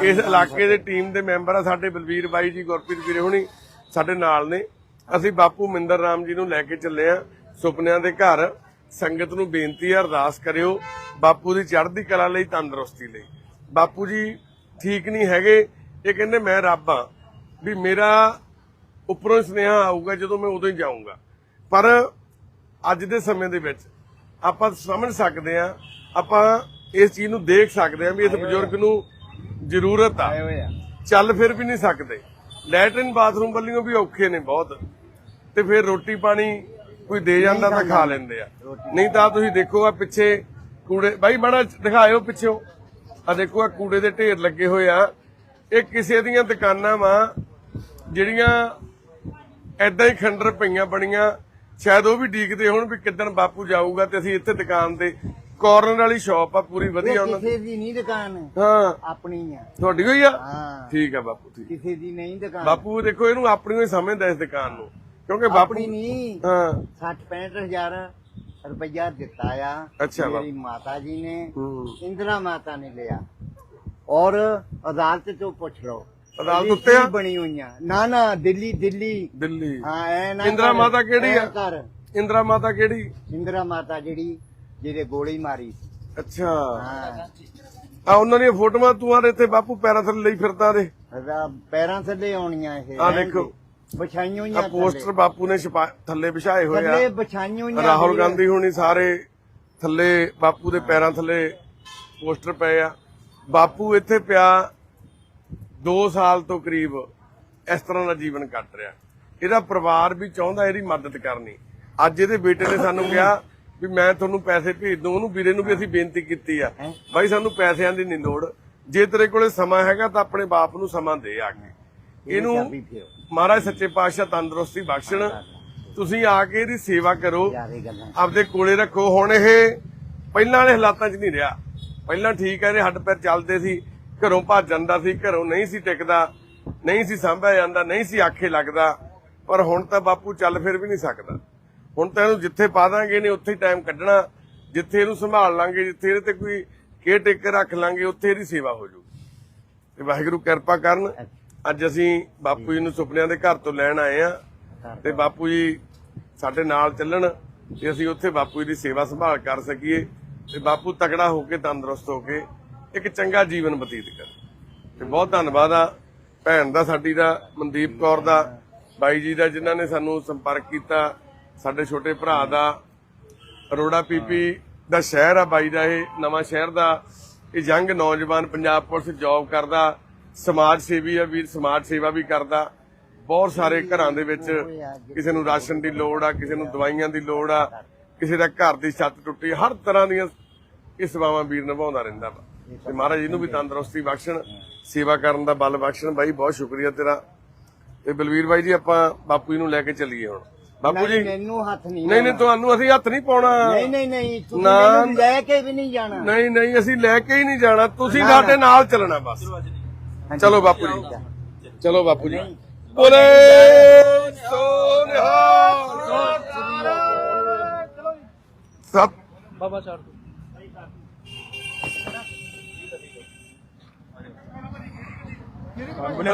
ਇਸ ਇਲਾਕੇ ਦੇ ਟੀਮ ਦੇ ਮੈਂਬਰ ਆ, ਸਾਡੇ ਬਲਵੀਰ ਬਾਈ ਜੀ, ਗੁਰਪ੍ਰੀਤ ਵੀਰੇ ਹੁਣੀ ਸਾਡੇ ਨਾਲ ਨੇ। ਅਸੀਂ ਬਾਪੂ ਮਿੰਦਰ ਰਾਮ ਜੀ ਨੂੰ ਲੈ ਕੇ ਚੱਲੇ ਆ, ਸੁਪਨਿਆਂ ਦੇ ਘਰ। ਸੰਗਤ ਨੂੰ ਬੇਨਤੀ ਆ, ਅਰਦਾਸ ਕਰਿਓ। ਬਾਪੂ ਦੀ ਚੜ੍ਹਦੀ ਕਲਾ ਲਈ, ਤੰਦਰੁਸਤੀ ਲਈ। ਬਾਪੂ ਜੀ ਠੀਕ ਨਹੀਂ ਹੈਗੇ ਇਹ ਕਹਿੰਦੇ ਮੈਂ ਰੱਬ ਆ ਵੀ ਮੇਰਾ ਉੱਪਰੋਂ ਸੁਨੇਹਾ ਆਊਗਾ ਜਦੋਂ ਮੈਂ ਉਦੋਂ ਹੀ ਜਾਊਂਗਾ। ਪਰ ਅੱਜ ਦੇ ਸਮੇਂ ਦੇ ਵਿੱਚ ਆਪਾਂ ਸਮਝ ਸਕਦੇ ਆ ਆਪਾਂ ਇਸ ਚੀਜ਼ ਨੂੰ ਦੇਖ ਸਕਦੇ ਆ ਵੀ ਇਸ ਬਜ਼ੁਰਗ ਨੂੰ ਜ਼ਰੂਰਤ ਆ। ਚੱਲ ਫਿਰ ਵੀ ਨਹੀਂ ਸਕਦੇ। ਲੈਟਰਿਨ ਬਾਥਰੂਮ ਵੱਲੋਂ ਵੀ ਔਖੇ ਨੇ ਬਹੁਤ। ਤੇ ਫਿਰ ਰੋਟੀ ਪਾਣੀ ਕੋਈ ਦੇ ਜਾਂਦਾ ਤਾਂ ਖਾ ਲੈਂਦੇ ਆ। ਨਹੀਂ ਤਾਂ ਤੁਸੀਂ ਦੇਖੋ ਆ ਪਿੱਛੇ ਕੂੜੇ ਬਾਈ ਬੜਾ ਦਿਖਾਇਓ ਪਿੱਛੋਂ ਆ ਦੇਖੋ ਆ ਕੂੜੇ ਦੇ ਢੇਰ ਲੱਗੇ ਹੋਏ ਆ। ਇਹ ਕਿਸੇ ਦੀਆਂ ਦੁਕਾਨਾਂ ਵਾ ਜਿਹੜੀਆਂ ਐਦਾਂ ਹੀ ਖੰਡਰ ਪਈਆਂ ਬਣੀਆਂ। ਸ਼ਾਇਦ ਉਹ ਵੀ ਡੀਕਦੇ ਹੋਣ ਵੀ ਕਿੱਦਣ ਬਾਪੂ ਜਾਊਗਾ ਤੇ ਅਸੀਂ ਇੱਥੇ ਦੁਕਾਨ ਤੇ ਕਾਰਨਰ ਵਾਲੀ ਸ਼ਾਪ ਆ ਪੂਰੀ ਵਧੀਆ ਉਹਨਾਂ ਕਿਸੇ ਦੀ ਨਹੀਂ ਦੁਕਾਨ। ਹਾਂ। ਆਪਣੀ ਆ। ਤੁਹਾਡੀ ਹੋਈ ਆ? ਹਾਂ। ਠੀਕ ਆ ਬਾਪੂ ਠੀਕ। ਕਿਸੇ ਦੀ ਨਹੀਂ ਦੁਕਾਨ। ਬਾਪੂ ਦੇਖੋ ਇਹਨੂੰ ਆਪਣੀ ਹੀ ਸਮਝਦਾ ਇਸ ਦੁਕਾਨ ਨੂੰ। ਕਿਉਂਕਿ ਬਾਪੂ ਆਪਣੀ ਨਹੀਂ। ਹਾਂ। 60 65000 ਰੁਪਇਆ ਦਿੱਤਾ ਆ ਅੱਛਾ। ਮੇਰੀ ਮਾਤਾ ਜੀ ਨੇ ਹੂੰ। ਇੰਦਰਾ ਮਾਤਾ ਨੇ ਲਿਆ ਔਰ ਅਦਾਲਤ ਤੋਂ ਪੁੱਛ ਲਓ ਅਦਾਲਤ ਉੱਤੇ ਆ? ਕੀ ਬਣੀ ਹੋਈਆਂ ਨਾ ਨਾ ਦਿੱਲੀ ਦਿੱਲੀ ਦਿੱਲੀ ਹਾਂ ਐ ਨਾ ਇੰਦਰਾ ਕਰ, ਮਾਤਾ ਕਿਹੜੀ ਐਂ ਆ? ਕਰ ਇੰਦਰਾ ਮਾਤਾ ਕਿਹੜੀ ਇੰਦਰਾ ਮਾਤਾ ਜਿਹੜੀ ਜਿਹਦੇ ਗੋਲੀ ਮਾਰੀ ਸੀ। ਅੱਛਾ ਹਾਂ ਆ ਉਹਨਾਂ ਦੀਆਂ ਫੋਟੋਆਂ ਤੂੰ ਆ ਇੱਥੇ ਬਾਪੂ ਪੈਰਾਂ ਥੱਲੇ ਲਈ ਫਿਰਦਾ ਦੇ ਇਹਦਾ ਪੈਰਾਂ ਥੱਲੇ ਆਉਣੀਆਂ ਇਹ ਰਹਿਣ ਦੇਖੋ। ਦੇ। ਵਿਛਾਈਆਂ ਆ ਹੋਈਆਂ ਪੋਸਟਰ ਬਾਪੂ ਨੇ ਛਪਾ ਥੱਲੇ ਵਿਛਾਏ ਹੋਏ ਥੱਲੇ ਆ ਵਿਛਾਈਆਂ ਹੋਈਆਂ ਰਾਹੁਲ ਗਾਂਧੀ ਹੁਣੀ ਸਾਰੇ ਥੱਲੇ ਬਾਪੂ ਦੇ ਪੈਰਾਂ ਥੱਲੇ ਪੋਸਟਰ ਪਏ ਆ। ਬਾਪੂ ਇੱਥੇ ਪਿਆ 2 ਸਾਲ ਤੋਂ ਕਰੀਬ ਇਸ ਤਰ੍ਹਾਂ ਦਾ ਜੀਵਨ ਕੱਟ ਰਿਹਾ। ਇਹਦਾ ਪਰਿਵਾਰ ਵੀ ਚਾਹੁੰਦਾ ਇਹਦੀ ਮਦਦ ਕਰਨੀ। ਅੱਜ ਇਹਦੇ ਬੇਟੇ ਨੇ ਸਾਨੂੰ ਕਿਹਾ ਵੀ ਮੈਂ ਤੁਹਾਨੂੰ ਪੈਸੇ ਭੇਜ ਦੂੰ ਉਹਨੂੰ ਵੀਰੇ ਨੂੰ ਵੀ ਅਸੀਂ ਬੇਨਤੀ ਕੀਤੀ ਆ। ਬਾਈ ਸਾਨੂੰ ਪੈਸਿਆਂ ਦੀ ਨਹੀਂ ਲੋੜ। ਜੇ ਤੇਰੇ ਕੋਲੇ ਸਮਾਂ ਹੈਗਾ ਤਾਂ ਆਪਣੇ ਬਾਪ ਨੂੰ ਸਮਾਂ ਦੇ ਆ ਕੇ। ਇਹਨੂੰ ਮਹਾਰਾਜ ਸੱਚੇ ਪਾਤਸ਼ਾਹ ਤੰਦਰੁਸਤੀ ਬਖਸ਼ਣ। ਤੁਸੀਂ ਆ ਕੇ ਇਹਦੀ ਸੇਵਾ ਕਰੋ। ਆਪਦੇ ਕੋਲੇ ਰੱਖੋ। ਹੁਣ ਇਹ ਪਹਿਲਾਂ ਵਾਲੇ ਹਾਲਾਤਾਂ 'ਚ ਨਹੀਂ ਰਿਹਾ। ਪਹਿਲਾਂ ਠੀਕ ਹੈ ਇਹਦੇ ਹੱਡ ਪੈਰ ਚੱਲਦੇ ਸੀ। ਘਰੋਂ ਭੱਜ ਜਾਂਦਾ ਸੀ ਘਰੋਂ ਨਹੀਂ ਸੀ ਟਿਕਦਾ। ਨਹੀਂ ਸੀ ਸੰਭਿਆ ਜਾਂਦਾ ਨਹੀਂ ਸੀ ਆਖੇ ਲੱਗਦਾ। ਪਰ ਹੁਣ ਤਾਂ ਬਾਪੂ ਚੱਲ ਫਿਰ ਵੀ ਨਹੀਂ ਸਕਦਾ। ਹੁਣ ਤਾਂ ਇਹਨੂੰ ਜਿੱਥੇ ਪਾ ਦਾਂਗੇ ਇਹਨੇ ਉੱਥੇ ਹੀ ਟਾਈਮ ਕੱਢਣਾ। ਜਿੱਥੇ ਇਹਨੂੰ ਸੰਭਾਲ ਲਾਂਗੇ ਜਿੱਥੇ ਇਹਦੇ ਤੇ ਕੋਈ ਕੇਅਰ ਟੇਕਰ ਰੱਖ ਲਾਂਗੇ ਉੱਥੇ ਇਹਦੀ ਸੇਵਾ ਹੋ ਤੇ ਵਾਹਿਗੁਰੂ ਕਿਰਪਾ ਕਰਨ। ਅੱਜ ਅਸੀਂ ਬਾਪੂ ਜੀ ਨੂੰ ਸੁਪਨਿਆਂ ਦੇ ਘਰ ਤੋਂ ਲੈਣ ਆਏ ਆ ਤੇ ਬਾਪੂ ਜੀ ਸਾਡੇ ਨਾਲ ਚੱਲਣ ਤੇ ਅਸੀਂ ਉੱਥੇ ਬਾਪੂ ਜੀ ਦੀ ਸੇਵਾ ਸੰਭਾਲ ਕਰ ਸਕੀਏ ਤੇ ਬਾਪੂ ਤਕੜਾ ਹੋ ਕੇ, ਤੰਦਰੁਸਤ ਹੋ ਕੇ ਇੱਕ ਚੰਗਾ ਜੀਵਨ ਬਤੀਤ ਕਰ। ਤੇ ਬਹੁਤ ਧੰਨਵਾਦ ਆ ਭੈਣ ਦਾ, ਸਾਡੀ ਦਾ, ਮਨਦੀਪ ਕੌਰ ਦਾ, ਬਾਈ ਜੀ ਦਾ, ਜਿਨ੍ਹਾਂ ਨੇ ਸਾਨੂੰ ਸੰਪਰਕ ਕੀਤਾ, ਸਾਡੇ ਛੋਟੇ ਭਰਾ ਦਾ, ਅਰੋੜਾ ਪੀਪੀ ਦਾ ਸ਼ਹਿਰ ਆ ਬਾਈ ਦਾ, ਇਹ ਨਵਾਂ ਸ਼ਹਿਰ ਦਾ। ਇਹ ਯੰਗ ਨੌਜਵਾਨ ਪੰਜਾਬ ਪੁਲਿਸ ਜੌਬ ਕਰਦਾ ਸਮਾਜ ਸੇਵੀ ਆ ਵੀਰ ਸਮਾਜ ਸੇਵਾ ਵੀ ਕਰਦਾ। ਬਹੁਤ ਸਾਰੇ ਘਰਾਂ ਦੇ ਵਿੱਚ ਕਿਸੇ ਨੂੰ ਰਾਸ਼ਨ ਦੀ ਲੋੜ ਆ ਕਿਸੇ ਨੂੰ ਦਵਾਈਆਂ ਦੀ ਲੋੜ ਆ ਕਿਸੇ ਦਾ ਘਰ ਦੀ ਛੱਤ ਟੁੱਟੀ ਹਰ ਤਰ੍ਹਾਂ ਦੀਆਂ ਇਹ ਸੇਵਾਵਾਂ ਵੀਰ ਨਿਭਾਉਂਦਾ ਰਹਿੰਦਾ ਵਾ। ਤੇ ਮਹਾਰਾਜ ਇਹਨੂੰ ਵੀ ਤੰਦਰੁਸਤੀ ਬਖਸ਼ਣ ਸੇਵਾ ਕਰਨ ਦਾ ਬਲ ਬਖਸ਼ਣ। ਬਾਈ ਬਹੁਤ ਸ਼ੁਕਰੀਆ ਤੇਰਾ। ਤੇ ਬਲਵੀਰ ਬਾਈ ਜੀ ਆਪਾਂ ਬਾਪੂ ਜੀ ਨੂੰ ਲੈ ਕੇ ਚੱਲੀਏ ਹੁਣ। ਬਾਪੂ ਜੀ ਨਹੀਂ, ਮੈਨੂੰ ਹੱਥ ਨਹੀਂ ਨਹੀਂ ਨਹੀਂ ਤੁਹਾਨੂੰ ਅਸੀਂ ਹੱਥ ਨਹੀਂ ਪਾਉਣਾ। ਨਹੀਂ ਨਹੀਂ ਨਹੀਂ ਤੁਸੀਂ ਮੈਨੂੰ ਲੈ ਕੇ ਵੀ ਨਹੀਂ ਜਾਣਾ। ਨਹੀਂ ਨਹੀਂ ਅਸੀਂ ਲੈ ਕੇ ਹੀ ਨਹੀਂ ਜਾਣਾ। ਤੁਸੀਂ ਸਾਡੇ ਨਾਲ ਚੱਲਣਾ ਬਸ। ਚਲੋ ਬਾਪੂ ਜੀ। ਚਲੋ ਬਾਪੂ ਜੀ। ਬੋਲੇ ਸੋਨਿਹਾ ਸਤ ਬਾਬਾ ਛੱਡ ਦੋ।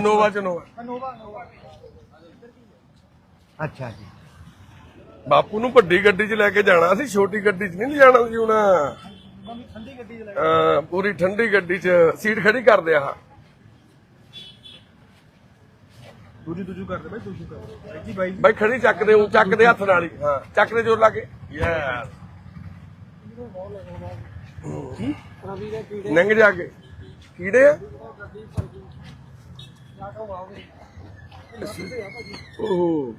ਨੋਵਾ ਚਨੋਵਾ ਅੱਛਾ ਜੀ। ਬਾਪੂ ਨੂੰ ਵੱਡੀ ਗੱਡੀ 'ਚ ਲੈ ਕੇ ਜਾਣਾ ਸੀ ਛੋਟੀ ਗੱਡੀ 'ਚ ਨਹੀਂ ਜਾਣਾ ਸੀ ਹੁਣ। ਹਾਂ ਪੂਰੀ ਠੰਡੀ ਗੱਡੀ 'ਚ ਸੀਟ ਖੜੀ ਕਰਦੇ ਆ ਦੂਜੀ ਦੂਜੀ ਕਰਦੇ ਬਾਈ ਦੂਜੀ ਜੀ ਬਾਈ ਬਾਈ ਖੜੀ ਚੱਕ ਦੇ ਊਂ ਚੱਕ ਦੇ ਹੱਥ ਨਾਲ ਹੀ। ਹਾਂ। ਚੱਕ ਦੇ ਜੋਰ ਲਾ ਕੇ। ਯੈਸ। ਨੰਗ ਜਾ ਕੇ। ਕੀੜੇ ਆ? ਓਹ।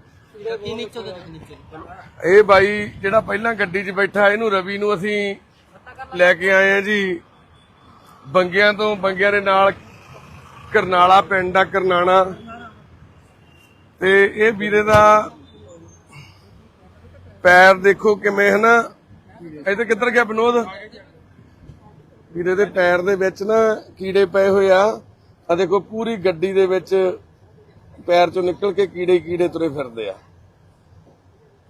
ਇਹ ਬਾਈ ਜਿਹੜਾ ਪਹਿਲਾਂ ਗੱਡੀ 'ਚ ਬੈਠਾ ਇਹਨੂੰ ਰਵੀ ਨੂੰ ਅਸੀਂ ਲੈ ਕੇ ਆਏ ਆ ਜੀ। ਬੰਗਿਆਂ ਤੋਂ ਬੰਗਿਆਂ ਦੇ ਨਾਲ ਕਰਨਾਲਾ ਪਿੰਡ ਆ ਕਰਨਾਣਾ। ਤੇ ਇਹ ਵੀਰੇ ਦਾ ਪੈਰ ਦੇਖੋ ਕਿਵੇਂ ਹਨਾ ਇੱਥੇ ਕਿੱਧਰ ਗਿਆ ਵਿਨੋਦ? ਵੀਰੇ ਦੇ ਪੈਰ ਦੇ ਵਿੱਚ ਨਾ ਕੀੜੇ ਪਏ ਹੋਏ ਆ। ਆ ਦੇਖੋ ਪੂਰੀ ਗੱਡੀ ਦੇ ਵਿੱਚ ਪੈਰ ਚੋਂ ਨਿਕਲ ਕੇ ਕੀੜੇ ਕੀੜੇ ਤੁਰੇ ਫਿਰਦੇ ਆ।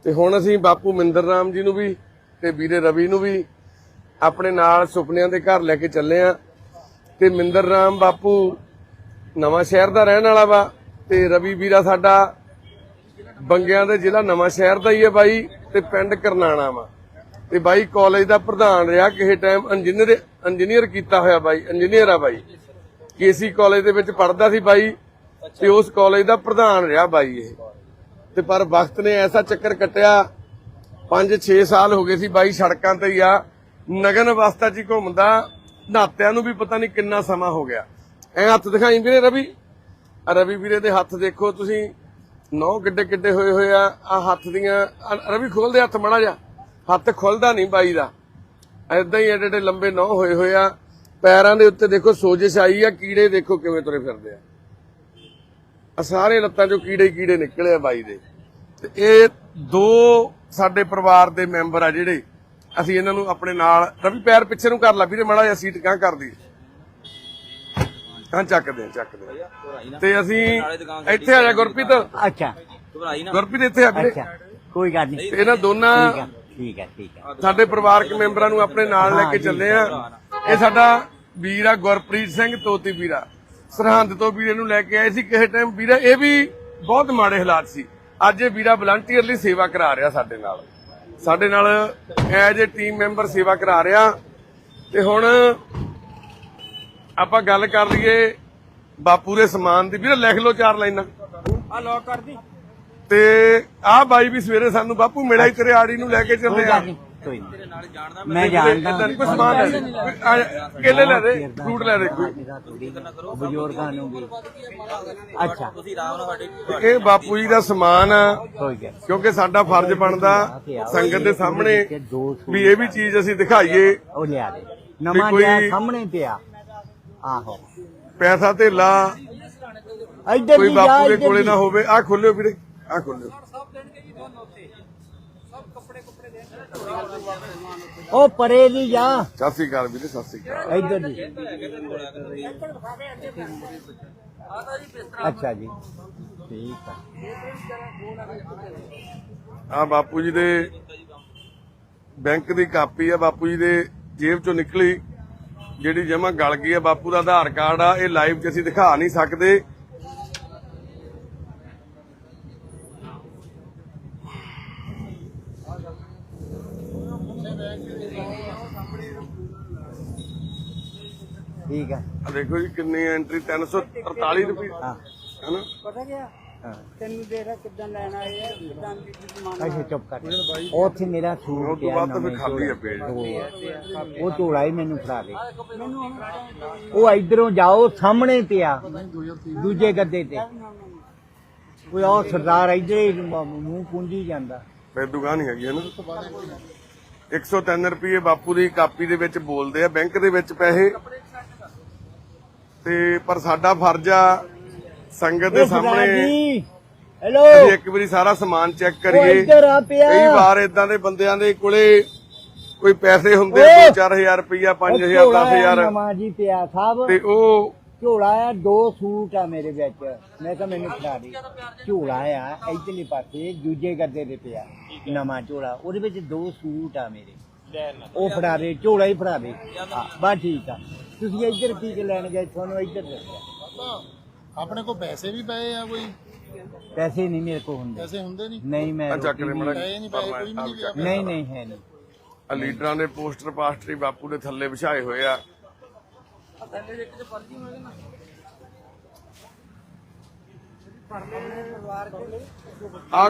ਤੇ ਹੁਣ ਅਸੀਂ ਬਾਪੂ ਮਿੰਦਰ ਰਾਮ ਜੀ ਨੂੰ ਵੀ ਤੇ ਵੀਰੇ ਰਵੀ ਨੂੰ ਵੀ ਆਪਣੇ ਨਾਲ ਸੁਪਨਿਆਂ ਦੇ ਘਰ ਲੈ ਕੇ ਚੱਲੇ ਆ। ਤੇ ਮਿੰਦਰ ਰਾਮ ਬਾਪੂ ਨਵਾਂ ਸ਼ਹਿਰ ਦਾ ਰਹਿਣ ਵਾਲਾ ਵਾ। ਤੇ ਰਵੀ ਵੀਰਾ ਸਾਡਾ ਬੰਗਿਆਂ ਦੇ ਜ਼ਿਲ੍ਹਾ ਨਵਾਂ ਸ਼ਹਿਰ ਦਾ ਹੀ ਹੈ ਬਾਈ ਤੇ ਪਿੰਡ ਕਰਨਾਣਾ ਵਾ। ਤੇ ਬਾਈ ਕਾਲਜ ਦਾ ਪ੍ਰਧਾਨ ਰਿਹਾ, ਕਿਸੇ ਟਾਈਮ ਇੰਜੀਨੀਅਰ ਇੰਜੀਨੀਅਰ ਕੀਤਾ ਹੋਇਆ ਬਾਈ ਇੰਜੀਨੀਅਰ ਆ ਬਾਈ। ਕੇਸੀ ਕਾਲਜ ਦੇ ਵਿੱਚ ਪੜਦਾ ਸੀ ਬਾਈ ਤੇ ਉਸ ਕਾਲਜ ਦਾ ਪ੍ਰਧਾਨ ਰਿਹਾ ਬਾਈ ਇਹ। ਤੇ ਪਰ ਵਕਤ ਨੇ ਐਸਾ ਚੱਕਰ ਕੱਟਿਆ 5-6 ਸਾਲ ਹੋ ਗਏ ਸੀ ਬਾਈ ਸੜਕਾਂ ਤੇ ਹੀ ਆ। ਨਗਨ ਅਵਸਥਾ 'ਚ ਘੁੰਮਦਾ, ਨਹਾਤਿਆਂ ਨੂੰ ਵੀ ਪਤਾ ਨਹੀਂ ਕਿੰਨਾ ਸਮਾਂ ਹੋ ਗਿਆ। ਐ ਹੱਥ ਦਿਖਾਈ ਵੀਰੇ ਰਵੀ? ਆ ਰਵੀ ਵੀਰੇ ਦੇ ਹੱਥ ਦੇਖੋ ਤੁਸੀਂ। ਨੌ ਕਿੱਡੇ ਕਿੱਡੇ ਹੋਏ ਹੋਏ ਆ। ਆ ਹੱਥ ਦੀਆਂ ਰਵੀ ਖੋਲਦੇ ਹੱਥ ਮੜਾ ਜਾ ਹੱਥ ਖੁੱਲਦਾ ਨਹੀਂ ਬਾਈ ਦਾ। ਐਦਾਂ ਹੀ ਐਡੇ ਐਡੇ ਲੰਬੇ ਨੌ ਹੋਏ ਹੋਏ ਆ। ਪੈਰਾਂ ਦੇ ਉੱਤੇ ਦੇਖੋ ਸੋਜਸ਼ ਆਈ ਆ। ਕੀੜੇ ਦੇਖੋ ਕਿਵੇਂ ਤੁਰੇ ਫਿਰਦੇ ਆ। ਆ ਸਾਰੇ ਲੱਤਾਂ ਚੋਂ ਕੀੜੇ ਕੀੜੇ ਨਿਕਲੇ ਆ ਬਾਈ ਦੇ। ਤੇ ਇਹ ਦੋ ਸਾਡੇ ਪਰਿਵਾਰ ਦੇ ਮੈਂਬਰ ਆ ਜਿਹੜੇ ਅਸੀਂ ਇਹਨਾਂ ਨੂੰ ਆਪਣੇ ਨਾਲ, ਰਵੀ ਪੈਰ ਪਿੱਛੇ ਨੂੰ ਕਰ ਲਾ। ਵੀਰੇ ਮੜਾ ਜਿਹਾ ਸੀਟ ਕਾਂ ਕਰਦੀ ਹਾਂ ਚੱਕਦੇ ਆ ਚੱਕਦੇ ਆ। ਤੇ ਅਸੀਂ ਇੱਥੇ ਆ ਜਾ ਗੁਰਪ੍ਰੀਤ। ਅੱਛਾ। ਗੁਰਪ੍ਰੀਤ ਇੱਥੇ ਆ ਵੀਰੇ। ਅੱਛਾ ਕੋਈ ਗੱਲ ਨਹੀਂ। ਤੇ ਇਹਨਾਂ ਦੋਨਾਂ ਠੀਕ ਹੈ ਠੀਕ ਹੈ ਠੀਕ ਹੈ ਸਾਡੇ ਪਰਿਵਾਰਕ ਮੈਂਬਰਾਂ ਨੂੰ ਆਪਣੇ ਨਾਲ ਲੈ ਕੇ ਚੱਲੇ ਆ। ਇਹ ਸਾਡਾ ਵੀਰ ਆ ਗੁਰਪ੍ਰੀਤ ਸਿੰਘ ਤੋਤੀ ਵੀਰਾ। ਸਰਹੰਦ ਤੋਂ ਵੀਰੇ ਨੂੰ ਲੈ ਕੇ ਆਏ ਸੀ ਕਿਸੇ ਟਾਈਮ ਵੀਰਾ ਇਹ ਵੀ ਬਹੁਤ ਮਾੜੇ ਹਾਲਾਤ ਸੀ। ਅੱਜ ਇਹ ਵੀਰਾ ਵਲੰਟੀਅਰਲੀ ਸੇਵਾ ਕਰਾ ਰਿਹਾ ਸਾਡੇ ਨਾਲ। ਸਾਡੇ ਨਾਲ ਐਜ ਏ ਟੀਮ ਮੈਂਬਰ ਸੇਵਾ ਕਰਾ ਰਿਹਾ। ਤੇ ਹੁਣ ਆਪਾਂ ਗੱਲ ਕਰ ਲਈਏ ਬਾਪੂ ਦੇ ਸਮਾਨ ਦੀ। ਵੀਰੇ ਲਿਖ ਲਓ ਚਾਰ ਲਾਈਨਾਂ। ਆ ਲੋਕ ਕਰ ਦੀ। ਤੇ ਆਹ ਬਾਈ ਵੀ ਸਵੇਰੇ ਸਾਨੂੰ ਬਾਪੂ ਮੇਰਾ ਹੀ ਤੇਰੇ ਆੜੀ ਨੂੰ ਲੈ ਕੇ ਚੱਲੇ ਆ। ਕੋਈ ਨਹੀਂ ਮੈਂ ਜਾਣਦਾ। ਏਦਾਂ ਨੀ ਕੋਈ ਸਮਾਨ ਲੈ ਦੇ ਕੋਈ ਆ- ਕੇਲੇ ਲੈ ਦੇ ਫਰੂਟ ਲੈ ਦੇ। ਕੋਈ ਬਜ਼ੁਰਗਾਂ ਨੂੰ ਵੀ। ਅੱਛਾ। ਤੁਸੀਂ ਆਰਾਮ ਨਾਲ ਸਾਡੇ ਤੇ ਇਹ ਬਾਪੂ ਜੀ ਦਾ ਸਮਾਨ ਆ ਕਿਉਂਕਿ ਸਾਡਾ ਫਰਜ਼ ਬਣਦਾ ਸੰਗਤ ਦੇ ਸਾਹਮਣੇ ਵੀ ਇਹ ਵੀ ਚੀਜ਼ ਅਸੀਂ ਦਿਖਾਈਏ। ਉਹ ਲਿਆ ਦੇ। ਨਵਾਂ ਕੋਈ- ਲਿਆ ਸਾਹਮਣੇ ਪਿਆ। ਆਹੋ। ਪੈਸਾ ਧੇਲਾ ਇੱਧਰ ਕੋਈ ਦੀ ਜਾ ਬਾਪੂ ਦੇ ਇੱਧਰ ਕੋਲੇ। ਨਾ ਹੋਵੇ। ਆ ਖੋਲਿਓ ਵੀਰੇ ਆ ਖੋਲਿਓ। ਉਹ ਪਰੇ ਦੀ ਜਾ। ਸਤਿ ਸ੍ਰੀ ਅਕਾਲ ਵੀਰੇ ਸਤਿ ਸ੍ਰੀ ਅਕਾਲ। ਇੱਧਰ ਦੀ ਅੱਛਾ ਜੀ। ਠੀਕ ਆ। ਆ ਬਾਪੂ ਜੀ ਦੇ ਬੈਂਕ ਦੀ ਕਾਪੀ ਆ ਬਾਪੂ ਜੀ ਦੇ ਜੇਬ ਚੋਂ ਨਿਕਲੀ। ਜਿਹੜੀ ਜਮਾ ਗਲ ਗਈ ਆ ਬਾਪੂ ਦਾ ਆਧਾਰ ਕਾਰਡ ਆ ਇਹ ਲਾਈਵ 'ਚ ਅਸੀਂ ਦਿਖਾ ਨਹੀਂ ਸਕਦੇ। ਠੀਕ ਆ। ਆ ਦੇਖੋ ਜੀ ਕਿੰਨੀ ਐਂਟਰੀ 343 ਰੁਪਏ। ਹਾਂ। ਹਨਾ ਪਤਾ ਗਿਆ ਹਾਂ। ਤੈਨੂੰ ਦੇਖ ਕਿਦਾਂ ਲੈਣਾ ਇਹ ਕਿਦਾਂ ਦੀ ਸਮਾਨ ਅੱਛਾ ਚੁੱਪ ਕਰ ਉੱਥੇ ਮੇਰਾ ਉਹ ਸੂਟ ਤੋਂ ਪਿਆ ਬਾਅਦ ਤਾਂ ਫਿਰ ਨਵੇਂ ਖਾਲੀ ਆ। ਪੇਜ। ਉਹ ਝੋਲਾ ਹੀ ਮੈਨੂੰ ਫੜਾ ਦੇ। ਉਹ ਇਧਰੋਂ ਜਾਓ ਸਾਹਮਣੇ ਪਿਆ ਦੂਜੇ ਗੱਦੇ ਤੇ। ਕੋਈ ਉਹ ਸਰਦਾਰ ਇਧਰ ਹੀ ਮੂੰਹ ਪੁੰਜੀ ਜਾਂਦਾ। ਫਿਰ ਦੁਕਾਨ ਨਹੀਂ ਹੈਗੀ ਹਨਾ? 103 ਰੁਪਏ ਬਾਪੂ ਦੀ ਕਾਪੀ ਦੇ ਵਿੱਚ ਬੋਲਦੇ ਆ ਬੈਂਕ ਦੇ ਵਿੱਚ ਪੈਸੇ। ਤੇ ਪਰ ਸਾਡਾ ਫਰਜ਼ ਆ ਸੰਗਤ ਦੇ ਸਾਹਮਣੇ ਹੈਲੋ ਅਸੀਂ ਇੱਕ ਵਾਰੀ ਸਾਰਾ ਸਮਾਨ ਚੈੱਕ ਕਰੀਏ। ਕਈ ਵਾਰ ਇਦਾਂ ਦੇ ਬੰਦਿਆਂ ਦੇ ਕੋਲੇ ਕੋਈ ਪੈਸੇ ਹੁੰਦੇ ਓਏ! 2-4000 ਰੁਪਇਆ ਉਹ 5000 ਝੋਲਾ ਆ 10000 ਨਵਾਂ ਜੀ ਪਿਆ ਸਾਹਿਬ ਤੇ ਉਹ ਝੋਲਾ ਆ ਦੋ ਸੂਟ ਆ ਮੇਰੇ ਵਿੱਚ। ਮੈਂ ਕਿਹਾ ਮੈਨੂੰ ਫੜਾ ਦੇ। ਝੋਲਾ ਆ ਇਧਰਲੇ ਪਾਸੇ ਦੂਜੇ ਗੱਦੇ ਤੇ ਪਿਆ। ਨਵਾਂ ਝੋਲਾ ਉਹਦੇ ਵਿੱਚ ਦੋ ਸੂਟ ਆ ਮੇਰੇ। ਉਹ ਫੜਾ ਦੇ ਝੋਲਾ ਹੀ ਫੜਾ ਦੇ। ਬਸ ਠੀਕ ਆ। ਤੁਸੀਂ ਇੱਧਰ ਕੀ ਕੇ ਲੈਣ ਗਏ? ਤੁਹਾਨੂੰ ਇੱਧਰ ਦੱਸਿਆ। ਆਪਣੇ ਕੋਲ ਪੈਸੇ ਵੀ ਪਏ ਆ ਕੋਈ? ਪੈਸੇ ਨਹੀਂ ਮੇਰੇ ਕੋਲ ਹੁੰਦੇ। ਪੈਸੇ ਹੁੰਦੇ ਨਹੀਂ? ਨਹੀਂ ਮੈਂ ਲੈ ਰੋਟੀ ਮੜਾ ਪਏ ਨਹੀਂ ਪਏ ਕੋਈ ਨਹੀਂ ਗਿਆ ਨਹੀਂ ਨਹੀਂ ਹੈ ਨਹੀਂ। ਆ ਲੀਡਰਾਂ ਦੇ ਪੋਸਟਰ ਪਾਸਟਰੀ ਬਾਪੂ ਦੇ ਥੱਲੇ ਵਿਛਾਏ ਹੋਏ ਆ। ਆ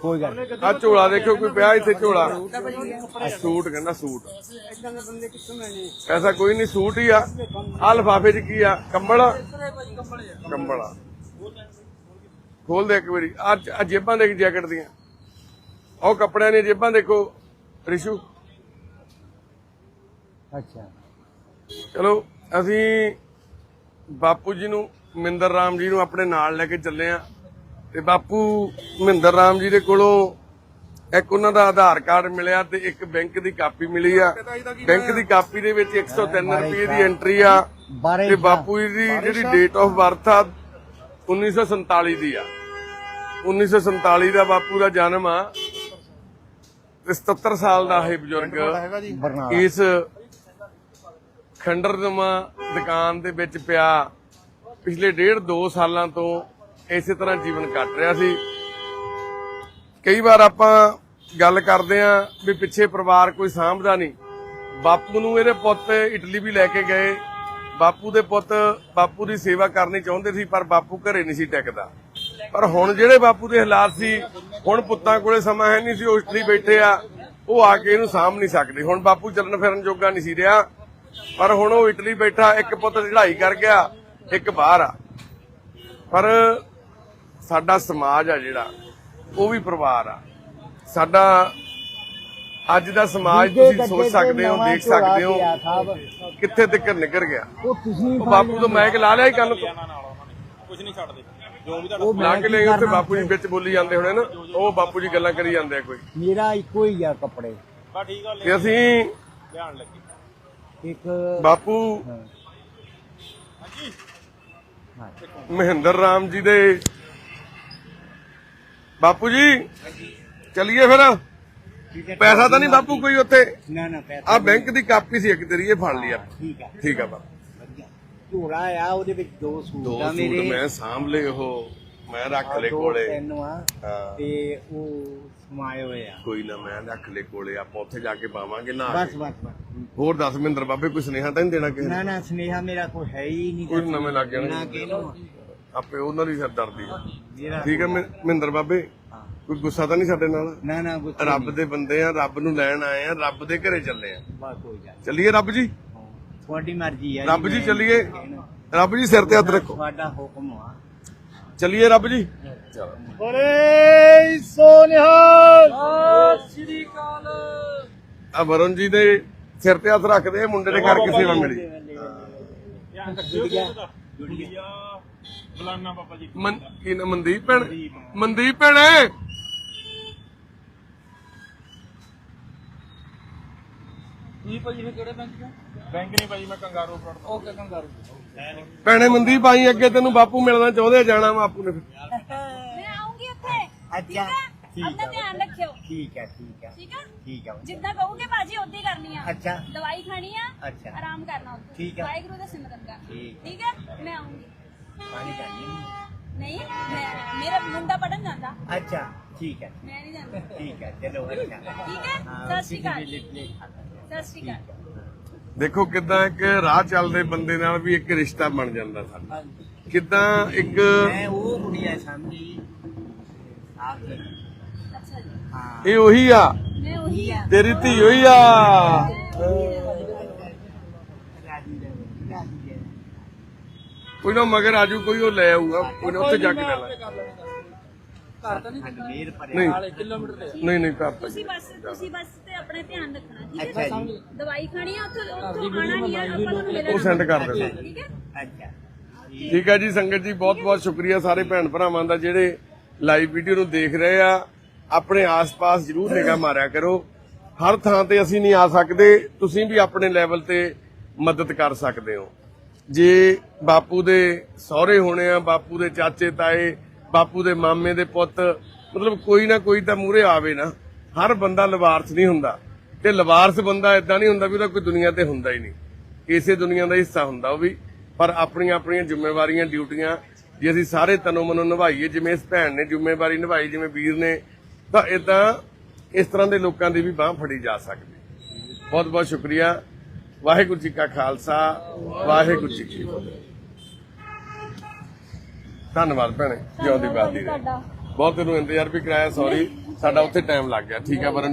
ਕੋਈ ਗੱਲ। ਆ ਝੋਲਾ ਦੇਖੋ ਕੋਈ ਪਿਆ ਇੱਥੇ ਝੋਲਾ? ਆਹ ਸੂਟ ਕਹਿੰਦਾ ਸੂਟ। ਇਦਾਂ ਦੇ ਬੰਦੇ ਕਿੱਥੋਂ ਮਿਲਣੇ ਐਸਾ ਕੋਈ ਨਹੀਂ ਸੂਟ ਹੀ ਆ। ਆ ਲਫਾਫੇ 'ਚ ਕੀ ਆ? ਕੰਬਲ? ਆ? ਕੰਬਲ ਆ। ਖੋਲ ਦੇ ਇੱਕ ਵਾਰੀ। ਆ ਆ ਜੇਬਾਂ ਦੇਖ ਜੈਕਟ ਦੀਆਂ। ਉਹ ਕੱਪੜਿਆਂ ਦੀਆਂ ਜੇਬਾਂ ਦੇਖੋ ਰਿਸ਼ੂ। ਅੱਛਾ। ਚਲੋ ਅਸੀਂ ਬਾਪੂ ਜੀ ਨੂੰ ਮਹਿੰਦਰ ਰਾਮ ਜੀ ਨੂੰ ਆਪਣੇ ਨਾਲ ਲੈ ਕੇ ਚੱਲੇ ਆ। ਤੇ ਬਾਪੂ ਮਹਿੰਦਰ ਰਾਮ ਜੀ ਦੇ ਕੋਲੋਂ ਇੱਕ ਉਹਨਾਂ ਦਾ ਆਧਾਰ ਕਾਰਡ ਮਿਲਿਆ ਤੇ ਇੱਕ ਬੈਂਕ ਦੀ ਕਾਪੀ ਮਿਲੀ ਆ। ਬੈਂਕ ਦੀ ਕਾਪੀ ਦੇ ਵਿੱਚ 103 ਰੁਪਏ ਦੀ ਐਂਟਰੀ ਆ। ਤੇ ਬਾਪੂ ਜੀ ਦੀ ਜਿਹੜੀ ਡੇਟ ਆਫ ਬਰਥ ਆ 1947 ਦੀ ਆ। 1947 ਦਾ ਬਾਪੂ ਦਾ ਜਨਮ ਆ। ਤੇ 77 ਸਾਲ ਦਾ ਇਹ ਬਜ਼ੁਰਗ ਇਸ ਖੰਡਰਨੁਮਾ ਦੁਕਾਨ ਦੇ ਵਿੱਚ ਪਿਆ। ਪਿਛਲੇ ਡੇਢ 2 ਸਾਲਾਂ ਤੋਂ ਇਸੇ ਤਰ੍ਹਾਂ ਜੀਵਨ ਕੱਟ ਰਿਹਾ ਸੀ। ਕਈ ਵਾਰ ਆਪਾਂ ਗੱਲ ਕਰਦੇ ਆਂ ਵੀ ਪਿੱਛੇ ਪਰਿਵਾਰ ਕੋਈ ਸਾਂਭਦਾ ਨਹੀਂ। ਬਾਪੂ ਨੂੰ ਇਹਦੇ ਪੁੱਤ ਇਟਲੀ ਵੀ ਲੈ ਕੇ ਗਏ। ਬਾਪੂ ਦੇ ਪੁੱਤ ਬਾਪੂ ਦੀ ਸੇਵਾ ਕਰਨੀ ਚਾਹੁੰਦੇ ਸੀ, ਪਰ ਬਾਪੂ ਘਰੇ ਨਹੀਂ ਸੀ ਟਿਕਦਾ। ਪਰ ਹੁਣ ਜਿਹੜੇ ਬਾਪੂ ਦੇ ਹਾਲਾਤ ਸੀ, ਹੁਣ ਪੁੱਤਾਂ ਕੋਲੇ ਸਮਾਂ ਹੈ ਨਹੀਂ ਸੀ, ਉਹ ਇਟਲੀ ਬੈਠੇ ਆ, ਉਹ ਆ ਕੇ ਇਹਨੂੰ ਸਾਂਭ ਨਹੀਂ ਸਕਦੇ। ਹੁਣ ਬਾਪੂ ਚੱਲਣ ਫਿਰਨ ਜੋਗਾ ਨਹੀਂ ਸੀ ਰਿਹਾ। ਪਰ ਹੁਣ ਉਹ ਇਟਲੀ ਬੈਠਾ, ਇੱਕ ਪੁੱਤ ਚੜਾਈ ਕਰ ਗਿਆ। ਇੱਕ ਬਾਹਰ ਆ। ਪਰ ਸਾਡਾ ਸਮਾਜ ਆ ਜਿਹੜਾ ਉਹ ਵੀ ਪਰਿਵਾਰ ਆ। ਸਾਡਾ ਅੱਜ ਦਾ ਸਮਾਜ ਤੁਸੀਂ ਸੋਚ ਸਕਦੇ ਹੋ ਦੇਖ ਸਕਦੇ ਹੋ ਕਿੱਥੇ ਤੱਕ ਨਿਕਲ ਗਿਆ। ਉਹ ਬਾਪੂ ਤੋਂ ਮੈਕ ਲਾ ਲਿਆ ਹੀ ਕੰਨ ਤੋਂ। ਉਹ ਲਾ ਮੈਂ ਕੇ ਕੀ ਲੈ ਉੱਥੇ ਬਾਪੂ ਜੀ ਵਿੱਚ ਬੋਲੀ ਜਾਂਦੇ ਹੋਣੇ ਨਾ ਉਹ ਬਾਪੂ ਜੀ ਗੱਲਾਂ ਕਰੀ ਜਾਂਦੇ ਆ ਕੋਈ। ਮੇਰਾ ਇੱਕੋ ਹੀ ਆ ਕੱਪੜੇ। ਤੇ ਅਸੀਂ ਇੱਕ ਬਾਪੂ ਮਹਿੰਦਰ ਰਾਮ ਜੀ ਦੇ ਬਾਪੂ ਜੀ? ਚਲਿਏ ਫਿਰ? ਪੈਸਾ ਤਾਂ ਨਹੀਂ ਬਾਪੂ ਕੋਈ ਉੱਥੇ? ਨਾ ਨਾ ਪੈਸਾ ਆ ਬੈਂਕ ਦੀ ਕਾਪੀ ਸੀ ਇੱਕ ਤੇਰੀ ਇਹ ਫੜ ਲਈ ਆ ਠੀਕ ਆ ਠੀਕ ਆ ਬਾਪੂ। ਵਧੀਆ। ਝੋਲਾ ਆ ਉਹਦੇ ਵਿੱਚ ਦੋ ਸੂਟ ਦੋ ਆ ਸੂਟ ਮੇਰੇ। ਮੈਂ ਸਾਂਭ ਲਏ ਉਹ ਮੈਂ ਰੱਖ ਦੋ ਕੋਲੇ। ਤਿੰਨ ਆ ਹਾਂ। ਤੇ ਉਹ ਸਮਾਏ ਹੋਏ ਆ। ਕੋਈ ਨਾ ਮੈਂ ਰੱਖ ਲਏ ਕੋਲੇ ਆਪਾਂ ਉੱਥੇ ਜਾ ਕੇ ਪਾਵਾਂਗੇ ਨਾ ਬਸ ਬਸ ਬਸ। ਹੋਰ ਦੱਸ ਮਹਿੰਦਰ ਬਾਬੇ ਕੋਈ ਸੁਨੇਹਾ ਤਾਂ ਨਹੀਂ ਦੇਣਾ ਕਿਸੇ ਨੂੰ? ਨਾ ਨਾ ਸਨੇਹਾ ਮੇਰਾ ਕੋਈ ਹੈ ਹੀ ਨਹੀਂ। ਕੋਈ ਨਵੇਂ ਲੱਗ ਨਾ ਜਾਣਗੇ ਕਿਹਨੂੰ ਆਪੇ ਉਹਨਾਂ ਦੀ ਸਿਰ ਡਰਦੀ ਮੇਰਾ ਠੀਕ ਹੈ ਮਹਿ- ਮਹਿੰਦਰ ਬਾਬੇ? ਹਾਂ। ਕੋਈ ਗੁੱਸਾ ਤਾਂ ਨਹੀਂ ਸਾਡੇ ਨਾਲ? ਨਾ ਨਾ ਗੁੱਸਾ ਰੱਬ ਦੇ ਬੰਦੇ ਆ ਰੱਬ ਨੂੰ ਲੈਣ ਆਏ ਆ ਰੱਬ ਦੇ ਘਰੇ ਚੱਲੇ ਆ। ਬਸ ਕੋਈ ਗੱਲ ਚੱਲੀਏ ਰੱਬ ਜੀ? ਨੀ। ਤੁਹਾਡੀ ਮਰਜ਼ੀ ਆ ਰੱਬ ਜੀ ਮੈਂ ਚੱਲੀਏ। ਰੱਬ ਜੀ ਸਿਰ ਤੇ ਹੱਥ ਰੱਖੋ। ਤੁਹਾਡਾ ਹੁਕਮ ਆ। ਚੱਲੀਏ ਰੱਬ ਜੀ? ਬੋਲੇ ਸੋਨਿਹਾਲ। ਸ੍ਰੀ ਅਕਾਲ ਆ ਵਰੁਣ ਜੀ ਦੇ ਸਿਰ ਤੇ ਹੱਥ ਰੱਖਦੇ ਮੁੰਡੇ ਦੇ ਕਰਕੇ ਸੇਵਾ ਮਿਲੀ। ਮਨ ਕੀ ਨਾ ਮਨਦੀਪ ਭੈਣ ਮਨਦੀਪ ਭੈਣ। ਭਾਜੀ ਫਿਰ ਕਿਹੜੇ ਬੈਂਕ ਤੋਂ ਬੈਂਕ ਨਹੀਂ ਭਾਈ ਮੈਂ ਕੰਗਾਰੋ ਫੜਦਾ। Okay kangaroo. ਭੈਣੇ ਮਨਦੀਪ ਆਈ ਅੱਗੇ ਤੈਨੂੰ ਬਾਪੂ ਮਿਲਣਾ ਚਾਹੁੰਦੇ ਆ, ਜਾਣਾ ਬਾਪੂ ਨੇ ਫਿਰ। ਮੈਂ ਆਉਂਗੀ ਉੱਥੇ। ਅੱਛਾ। ਠੀਕ ਆਪਣਾ ਧਿਆਨ ਰੱਖਿਓ। ਠੀਕ ਹੈ ਠੀਕ ਹੈ ਠੀਕ ਆ? ਠੀਕ ਹੈ ਜਿੱਦਾਂ ਕਹੋਗੇ ਬਾਜੀ ਉਦਾਂ ਹੀ ਕਰਨੀ ਆ। ਅੱਛਾ। ਦਵਾਈ ਖਾਣੀ ਆ ਅੱਛਾ। ਆਰਾਮ ਕਰਨਾ ਉੱਥੇ। ਠੀਕ ਆ। ਵਾਹਿਗੁਰੂ ਦਾ ਸਿਮਰਨ ਕਰਨਾ ਠੀਕ। ਹੈ ਮੈਂ ਆਉਂਗੀ। ਪਾਣੀ ਜਾਣੀ ਨਹੀਂ। ਮੈਂ ਮੇਰਾ ਮੁੰਡਾ ਪੜਨ ਜਾਂਦਾ। ਅੱਛਾ ਠੀਕ ਹੈ ਮੈਂ ਨਹੀਂ ਜਾਂਦਾ। ਠੀਕ ਹੈ ਚਲੋ ਅੱਛਾ। ਠੀਕ ਹੈ ਹਾਂ, ਸਤਿ ਸ਼੍ਰੀ ਅਕਾਲ ਸਤਿ ਸ਼੍ਰੀ ਅਕਾਲ। ਦੇਖੋ ਕਿਦਾਂ ਇੱਕ ਰਾਹ ਚੱਲਦੇ ਬੰਦੇ ਨਾਲ ਵੀ ਇੱਕ ਰਿਸ਼ਤਾ ਬਣ ਜਾਂਦਾ ਸਾਡਾ ਕਿਦਾਂ ਇੱਕ। ਮੈਂ ਉਹ ਕੁੜੀਆਂ ਸਮਝੀ ਆਪ ਹਾਂ ਇਹ ਉਹੀ ਆ। ਮੈਂ ਉਹੀ ਆ। ਤੇਰੀ ਧੀ ਹੋਈ ਆ। ਕੋਈ ਨਾ ਮਗਰ ਆਜੂ ਕੋਈ ਉਹ ਲੈ ਆਊਗਾ। ਕੋਈ ਨਾ ਉੱਥੇ ਜਾ ਕੇ ਲੈ ਲਾ ਘਰ ਤਾਂ ਨਹੀਂ ਮੇਰ ਨਹੀਂ। ਨਾਲੇ ਕਿਲੋਮੀਟਰ ਤੇ। ਨਹੀਂ ਨਹੀਂ ਪਾਪਾ ਤੁਸੀਂ ਬਸ ਤੁਸੀਂ ਬਸ ਤੇ ਆਪਣੇ ਧਿਆਨ ਰੱਖਣਾ ਠੀਕ ਅੱਛਾ ਹੈ ਜੀ। ਦਵਾਈ ਖਾਣੀ ਆ ਉੱਥੋਂ ਉੱਥੋਂ ਆਣਾ ਨਹੀਂ ਆ ਆਪਾਂ ਤੁਹਾਨੂੰ ਮਿਲਣਾ ਉਹ send ਕਰ ਦੇਣਾ। ਠੀਕ ਹੈ? ਅੱਛਾ। ਠੀਕ ਹੈ ਜੀ ਸੰਗਤ ਜੀ ਬਹੁਤ ਬਹੁਤ ਸ਼ੁਕਰੀਆ ਸਾਰੇ ਭੈਣ ਭਰਾਵਾਂ ਦਾ ਜਿਹੜੇ ਲਾਈਵ ਵੀਡੀਓ ਨੂੰ ਦੇਖ ਰਹੇ ਆ। ਆਪਣੇ ਆਸ-ਪਾਸ ਜਰੂਰ ਨਿਗਾਹ ਮਾਰਿਆ ਕਰੋ। ਹਰ ਥਾਂ ਤੇ ਅਸੀਂ ਨਹੀਂ ਆ ਸਕਦੇ, ਤੁਸੀਂ ਵੀ ਆਪਣੇ ਲੈਵਲ ਤੇ ਮਦਦ ਕਰ ਸਕਦੇ ਹੋ। ਜੇ ਬਾਪੂ ਦੇ ਸਹੁਰੇ ਹੋਣੇ ਆ, ਬਾਪੂ ਦੇ ਚਾਚੇ, ਤਾਏ, ਬਾਪੂ ਦੇ ਮਾਮੇ ਦੇ ਪੁੱਤ, ਮਤਲਬ ਕੋਈ ਨਾ ਕੋਈ ਤਾਂ ਮੂਰੇ ਆਵੇ ਨਾ। ਹਰ ਬੰਦਾ ਲਵਾਰਸ ਨਹੀਂ ਹੁੰਦਾ। ਤੇ ਲਵਾਰਸ ਬੰਦਾ ਇਦਾਂ ਨਹੀਂ ਹੁੰਦਾ ਵੀ ਉਹਦਾ ਕੋਈ ਦੁਨੀਆ ਤੇ ਹੁੰਦਾ ਹੀ ਨਹੀਂ। ਇਸੇ ਦੁਨੀਆ ਦਾ ਹਿੱਸਾ ਹੁੰਦਾ ਉਹ ਵੀ। ਪਰ ਆਪਣੀਆਂ ਆਪਣੀਆਂ ਜ਼ਿੰਮੇਵਾਰੀਆਂ, ਡਿਊਟੀਆਂ, ਜੇ ਅਸੀਂ ਸਾਰੇ ਤਨੋਂ ਮਨੋਂ ਨਿਭਾਈਏ, ਜਿਵੇਂ ਇਸ ਭੈਣ ਨੇ ਜ਼ਿੰਮੇਵਾਰੀ ਨਿਭਾਈ, ਜਿਵੇਂ ਵੀਰ ਨੇ ਤਾਂ ਇਦਾਂ ਇਸ ਤਰ੍ਹਾਂ ਦੇ ਲੋਕਾਂ ਦੀ ਵੀ ਬਾਹ ਫੜੀ ਜਾ ਸਕਦੀ। ਬਹੁਤ ਬਹੁਤ ਸ਼ੁਕਰੀਆ। ਵਾਹਿਗੁਰੂ ਜੀ ਕਾ ਖਾਲਸਾ ਵਾਹਿਗੁਰੂ ਜੀ ਕੀ ਫਤਿਹ। ਧੰਨਵਾਦ ਭੈਣੇ ਜਿਉਂਦੀ ਬਾਦੀ ਬਹੁਤ ਤੈਨੂੰ ਇੰਤਜ਼ਾਰ ਵੀ ਕਰਾਇਆ ਸੌਰੀ ਸਾਡਾ ਉੱਥੇ ਟਾਈਮ ਲੱਗ ਗਿਆ ਠੀਕ ਹੈ ਵਰਨ